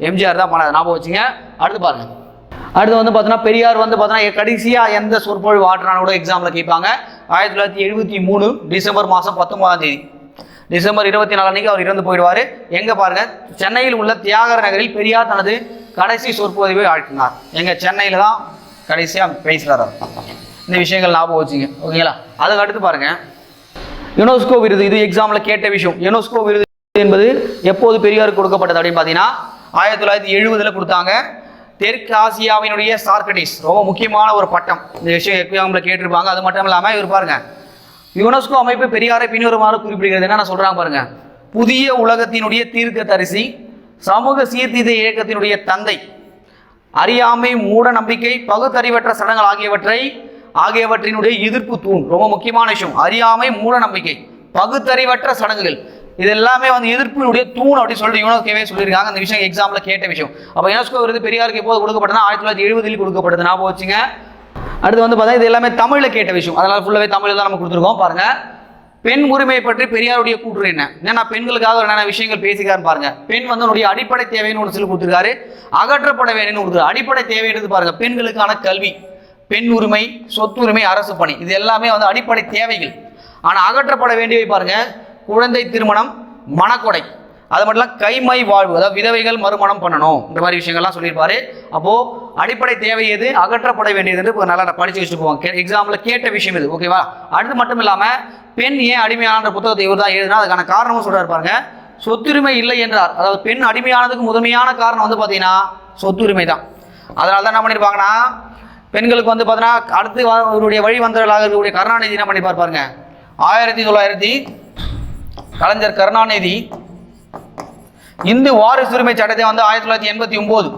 எம்ஜிஆர் தான் பண்ணாது ஞாபகம் வச்சுங்க. அடுத்து பாருங்க. அடுத்து வந்து பார்த்தோன்னா பெரியார் வந்து பார்த்தோன்னா கடைசியாக எந்த சொற்பொழிவு ஆற்றினாலும் கூட எக்ஸாமில் கேட்பாங்க ஆயிரத்தி தொள்ளாயிரத்தி எழுபத்தி மூணு டிசம்பர் மாதம் பத்தொன்பதாம் தேதி. டிசம்பர் இருபத்தி நாலு அன்னைக்கு அவர் இறந்து போயிடுவார். எங்கே பாருங்கள் சென்னையில் உள்ள தியாகர நகரில் பெரியார் தனது கடைசி சொற்பொழிவை ஆழ்த்தினார் எங்கள் சென்னையில் தான் கடைசியாக பேசுகிறார் இந்த விஷயங்கள் ஞாபகம் வச்சுங்க ஓகேங்களா? அதுக்கு அடுத்து பாருங்கள் யுனெஸ்கோ விருது இது எக்ஸாமில் கேட்ட விஷயம். யுனெஸ்கோ விருது என்பது எப்போது பெரியாருக்கு கொடுக்கப்பட்டது அப்படின்னு பார்த்தீங்கன்னா ஆயிரத்தி தொள்ளாயிரத்தி எழுபதில் கொடுத்தாங்க. தெற்கு ஆசியாவினுடைய சார்கடிஸ் ரொம்ப முக்கியமான ஒரு பட்டம். இந்த விஷயம் எக்ஸாமில் கேட்டிருப்பாங்க. அது மட்டும் இல்லாமல் இவர் பாருங்க யுனெஸ்கோ அமைப்பு பெரியாரை பின்வருமாறு குறிப்பிடுகிறது. என்ன சொல்கிறாங்க பாருங்க? புதிய உலகத்தினுடைய தீர்க்க தரிசி சமூக சீர்திருத்த இயக்கத்தினுடைய தந்தை அறியாமை மூட நம்பிக்கை பகுத்தறிவற்ற சடங்குகள் ஆகியவற்றை ஆகியவற்றினுடைய எதிர்ப்பு தூண். ரொம்ப முக்கியமான விஷயம். அறியாமை மூட நம்பிக்கை பகுத்தறிவற்ற சடங்குகள். இது எல்லாமே வந்து எதிர்ப்பினுடைய தூண் அப்படின்னு சொல்லிட்டு யுனெஸ்கோவே சொல்லியிருக்காங்க. அந்த விஷயம் எக்ஸாம்ல கேட்ட விஷயம். அப்போ யுனெஸ்கோ விருது பெரியாருக்கு எப்போது கொடுக்கப்பட்டதுன்னா? ஆயிரத்தி தொள்ளாயிரத்தி எழுபதில் கொடுக்கப்பட்டது ஞாபகம் வச்சுங்க. அடுத்து வந்து பார்த்தா இது எல்லாமே தமிழில் கேட்ட விஷயம். அதனால ஃபுல்லாகவே தமிழில் தான் நம்ம கொடுத்துருக்கோம். பாருங்க. பெண் உரிமை பற்றி பெரியாருடைய கூற்று என்ன? ஏன்னா பெண்களுக்காக என்னென்ன விஷயங்கள் பேசிக்காருன்னு பாருங்க. பெண் வந்து உன்னுடைய அடிப்படை தேவைன்னு ஒன்று சொல்லி கொடுத்துருக்காரு. அகற்றப்பட வேணும்னு கொடுத்துரு அடிப்படை தேவைன்றது பாருங்க. பெண்களுக்கான கல்வி பெண் உரிமை சொத்துரிமை அரசு பணி. இது எல்லாமே வந்து அடிப்படை தேவைகள். ஆனால் அகற்றப்பட வேண்டியவை பாருங்க. குழந்தை திருமணம் மணக்கொடை அது மட்டும் இல்லை கைமை வாழ்வு அதாவது விதவைகள் மறுமணம் பண்ணணும். இந்த மாதிரி விஷயங்கள்லாம் சொல்லியிருப்பாரு. அப்போ அடிப்படை தேவை எது? அகற்றப்பட வேண்டியது என்று நல்லா நல்லா படிச்சு வச்சுட்டு போவாங்க எக்ஸாம்பிள் கேட்ட விஷயம் இது ஓகேவா அடுத்து மட்டும் இல்லாம பெண் ஏன் அடிமையான புத்தகத்தை இவர் தான் எழுதுனா அதுக்கான காரணமும் சொல்றாரு பாருங்க. சொத்துரிமை இல்லை என்றார். அதாவது பெண் அடிமையானதுக்கு முதன்மையான காரணம் வந்து பார்த்தீங்கன்னா சொத்துரிமை தான். அதனால தான் என்ன பண்ணியிருப்பாங்கன்னா பெண்களுக்கு வந்து பார்த்தீங்கன்னா அடுத்து வ- அவருடைய வழி வந்தவர்களாக இருக்கக்கூடிய கருணாநிதி என்ன பண்ணி பார்ப்பாருங்க ஆயிரத்தி தொள்ளாயிரத்தி கலைஞர் கருணாநிதி இந்து வாரிசுரிமை சட்டத்தை வந்து ஆயிரத்தி தொள்ளாயிரத்தி எண்பத்தி ஒம்போது.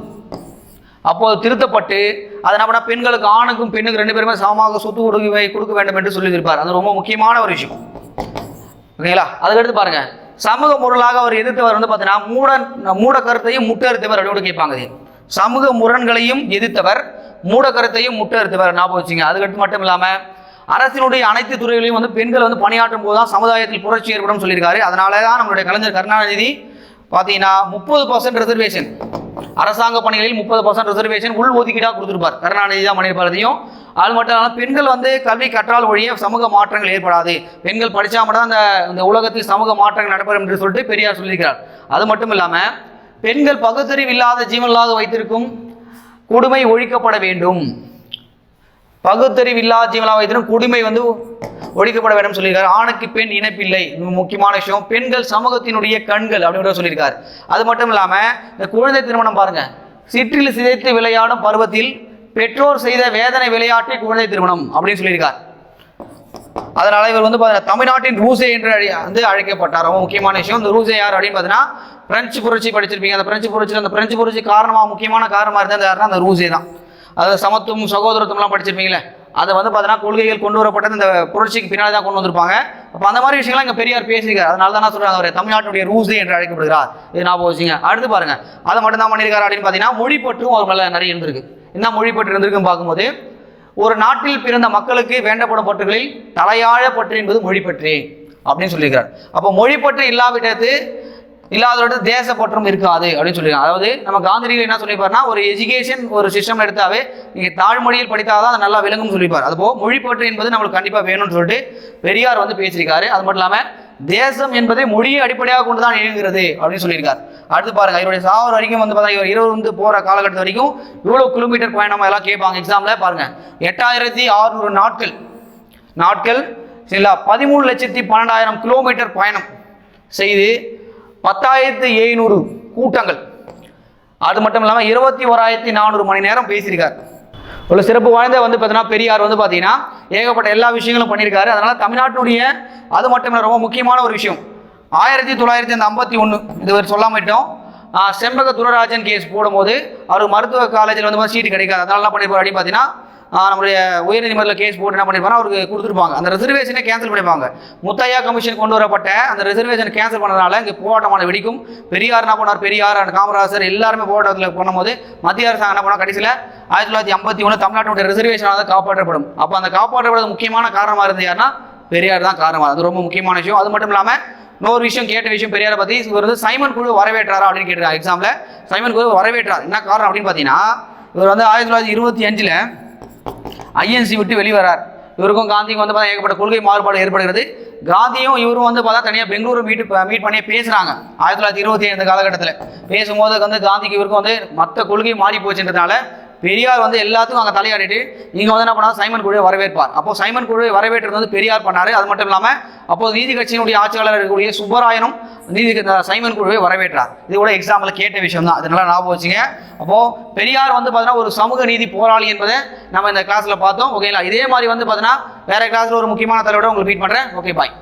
அப்போது திருத்தப்பட்டு அதை என்ன பெண்களுக்கு ஆணுக்கும் பெண்ணுக்கு ரெண்டு பேருமே சமமாக சொத்து உரிமை கொடுக்க வேண்டும் என்று சொல்லியிருப்பார். அது ரொம்ப முக்கியமான ஒரு விஷயம். ஓகேங்களா? அதுக்கடுத்து பாருங்க. சமூக முரலாக அவர் எதிர்த்தவர் வந்து பார்த்தீங்கன்னா மூட மூட கருத்தையும் முட்டறுத்தவர் அப்படின்னு கேட்பாங்க சமூக முரண்களையும் எதிர்த்தவர் மூட கருத்தையும் முட்டறுத்தவர் ஞாபகம் வச்சுங்க. அதுக்கடுத்து மட்டும் இல்லாமல் அரசினுடைய அனைத்து துறைகளையும் வந்து பெண்கள் வந்து பணியாற்றும் போது தான் சமுதாயத்தில் புரட்சி ஏற்படும் சொல்லியிருக்காரு. அதனால தான் நம்மளுடைய கலைஞர் கருணாநிதி பார்த்தீங்கன்னா முப்பது பர்சன்ட் ரிசர்வேஷன் அரசாங்க பணிகளில் முப்பது பர்சன்ட் ரிசர்வேஷன் உள் ஒதுக்கீடாக கொடுத்துருப்பார். கருணாநிதி தான் பண்ணியிருப்பார் அதையும் அது மட்டும் இல்லாமல் பெண்கள் வந்து கல்வி கற்றால் ஒழிய சமூக மாற்றங்கள் ஏற்படாது. பெண்கள் படித்தா மட்டும் அந்த இந்த உலகத்தில் சமூக மாற்றங்கள் நடைபெறும் என்று சொல்லிட்டு பெரியார் சொல்லியிருக்கிறார். அது மட்டும் இல்லாமல் பெண்கள் பகுத்தறிவு இல்லாத ஜீவன் இல்லாத வைத்திருக்கும் கொடுமை ஒழிக்கப்பட வேண்டும். பகுத்தறிவு இல்லாத ஜீவனாக வைத்திருக்கும் குடிமை வந்து ஒழிக்கப்பட வேண்டும் சொல்லியிருக்காரு. ஆணுக்கு பெண் இணைப்பில்லை. முக்கியமான விஷயம் பெண்கள் சமூகத்தினுடைய கண்கள் அப்படின்ற சொல்லியிருக்காரு. அது மட்டும் இல்லாமல் இந்த குழந்தை திருமணம் பாருங்க. சிற்றில் சிதைத்து விளையாடும் பருவத்தில் பெற்றோர் செய்த வேதனை விளையாட்டை குழந்தை திருமணம் அப்படின்னு சொல்லியிருக்கார். அதனால இவர் வந்து பார்த்தீங்கன்னா தமிழ்நாட்டின் ரூசே என்று வந்து அழைக்கப்பட்டார். ரொம்ப முக்கியமான விஷயம். இந்த ரூசே யார் அப்படின்னு பார்த்தீங்கன்னா பிரெஞ்சு புரட்சி படிச்சிருப்பீங்க. அந்த பிரெஞ்சு புரட்சியில் அந்த பிரெஞ்சு புரட்சி காரணமாக முக்கியமான காரணமாக இருந்தால் யாருன்னா அந்த ரூசே தான். அதாவது சமத்துவம் சகோதரத்துவம்லாம் படிச்சிருப்பீங்களே அதை வந்து பார்த்தீங்கன்னா கொள்கைகள் கொண்டு வரப்பட்டது இந்த புரட்சிக்கு பின்னாடி தான் கொண்டு வந்திருப்பாங்க. அப்போ அந்த மாதிரி விஷயங்கள்லாம் இங்கே பெரியார் பேசியிருக்காரு. அதனால தான் நான் சொல்கிறாங்க அவர் தமிழ்நாட்டுடைய ரூசே என்று அழைக்கப்படுகிறார். இது ஞாபகம் வச்சுங்க அடுத்து பாருங்க. அதை மட்டும் தான் பண்ணியிருக்காரு அப்படின்னு பார்த்தீங்கன்னா மொழிப்பற்றும் அவர் மேலே நிறைய இருந்திருக்கு. என்ன மொழிப்பற்று இருந்திருக்குன்னு பார்க்கும்போது ஒரு நாட்டில் பிறந்த மக்களுக்கு வேண்டப்படும் பற்றுகளில் தலையாழ பற்று என்பது மொழிப்பற்று அப்படின்னு சொல்லியிருக்கார். அப்போ மொழிப்பற்று இல்லாவிட்டது இல்லாதோட தேசப்பற்றும் இருக்காது அப்படின்னு சொல்லியிருக்காங்க. அதாவது நம்ம காந்திரிகள் என்ன சொல்லியிருப்பாருன்னா ஒரு எஜுகேஷன் ஒரு சிஸ்டம் எடுத்தாவே நீங்கள் தாழ்மொழியில் படித்தாதான் தான் நல்லா விளங்கும்னு சொல்லியிருப்பார். அதுபோல் மொழிப்பற்று என்பது நம்மளுக்கு கண்டிப்பாக வேணும்னு சொல்லிட்டு பெரியார் வந்து பேசியிருக்காரு. அது மட்டும் இல்லாமல் தேசம் என்பதை மொழியை அடிப்படையாக கொண்டு தான் இயங்குகிறது அப்படின்னு சொல்லியிருக்கார். அடுத்து பாருங்க இவருடைய சாவர் வரைக்கும் வந்து பார்த்தா இவர் இரவு வந்து போகிற காலகட்டத்து வரைக்கும் இவ்வளோ கிலோமீட்டர் பயணம் எல்லாம் கேட்பாங்க. எக்ஸாமில் பாருங்க எட்டாயிரத்தி அறுநூறு நாட்கள். நாட்கள் சரிங்களா பதிமூணு லட்சத்தி பன்னெண்டாயிரம் கிலோமீட்டர் பயணம் செய்து பத்தாயிரத்து எழுநூறு கூட்டங்கள். அது மட்டும் இல்லாமல் இருபத்தி ஓராயிரத்தி நானூறு மணி நேரம் பேசியிருக்கார். ஒரு சிறப்பு வாய்ந்த வந்து பார்த்தீங்கன்னா பெரியார் வந்து பார்த்தீங்கன்னா ஏகப்பட்ட எல்லா விஷயங்களும் பண்ணியிருக்காரு. அதனால் தமிழ்நாட்டுடைய அது மட்டும் இல்லை ரொம்ப முக்கியமான ஒரு விஷயம். ஆயிரத்தி தொள்ளாயிரத்தி அந்த ஐம்பத்தி ஒன்று இது ஒரு விட்டோம் செம்பக துரராஜன் கேஸ் போடும்போது அவர் மருத்துவ காலேஜில் வந்து சீட்டு கிடைக்காது. அதனால என்ன பண்ணிருப்பாரு அப்படின்னு பார்த்தீங்கன்னா நம்மளுடைய உயர்நீதிமன்றத்தில் கேஸ் போட்டு என்ன பண்ணியிருப்பாங்க அவருக்கு கொடுத்துருப்பாங்க. அந்த ரிசர்வேஷனை கேன்சல் பண்ணிப்பாங்க முத்தையா கமிஷன் கொண்டு வரப்பட்ட அந்த ரிசர்வேஷன் கேன்சல் பண்ணதுனால இங்கே போராட்டமான வெடிக்கும். பெரியார் என்ன பண்ணார்? பெரியார் அண்ட் காமராஜர் எல்லாருமே போராட்டத்தில் பண்ணும்போது மத்திய அரசாங்கம் என்ன பண்ணா கடைசியில் ஆயிரத்தி தொள்ளாயிரத்தி ஐம்பத்தி ஒன்று தமிழ்நாட்டுடைய ரிசர்வேஷனாக காப்பாற்றப்படும். அப்போ அந்த காப்பாற்றப்படுறது முக்கியமான காரணமாக இருந்தது யாருன்னா பெரியார் தான் காரணமாக அது ரொம்ப முக்கியமான விஷயம். அது மட்டும் இல்லாமல் இன்னொரு விஷயம் கேட்ட விஷயம் பெரியாரை பற்றி இவர் வந்து சைமன் குழு வரவேற்றாரா அப்படின்னு கேட்டிருக்காங்க எக்ஸாமில் சைமன் குழு வரவேற்றார். என்ன காரணம் அப்படின்னு பார்த்தீங்கன்னா இவர் வந்து ஆயிரத்தி தொள்ளாயிரத்தி இருபத்தி அஞ்சில் ஐஎன்சி விட்டு வெளிவரார். இவருக்கும் காந்திக்கும் வந்து பார்த்தா ஏகப்பட்ட கொள்கை மாறுபாடு ஏற்படுகிறது. காந்தியும் இவரும் வந்து பார்த்தா தனியாக பெங்களூரு மீட் மீட் பண்ணி பேசுகிறாங்க ஆயிரத்தி தொள்ளாயிரத்தி இருபத்தி ஏழு காலகட்டத்தில். பேசும்போது வந்து காந்திக்கு இவருக்கும் வந்து மற்ற கொள்கை மாறி போச்சுன்றதுனால பெரியார் வந்து எல்லாத்துக்கும் அங்கே தலையாடிட்டு இங்கே வந்து என்ன பண்ணாங்க சைமன் குழுவை வரவேற்பார். அப்போ சைமன் குழுவை வரவேற்றது வந்து பெரியார் பண்ணார். அது மட்டும் இல்லாமல் அப்போது நீதி கட்சியினுடைய ஆட்சியாளர் இருக்கக்கூடிய சுப்பராயனும் நீதி இந்த சைமன் குழுவை வரவேற்றார். இது கூட எக்ஸாம்பிள் கேட்ட விஷயம் தான் அதனால ஞாபகம் வச்சுங்க. அப்போது பெரியார் வந்து பார்த்தீங்கன்னா ஒரு சமூக நீதி போராளி என்பதை நம்ம இந்த கிளாஸில் பார்த்தோம். ஓகேங்களா இதே மாதிரி வந்து பார்த்தீங்கன்னா வேறு கிளாஸில் ஒரு முக்கியமான தலைவரோட உங்களுக்கு மீட் பண்ணுறேன் ஓகே பாய்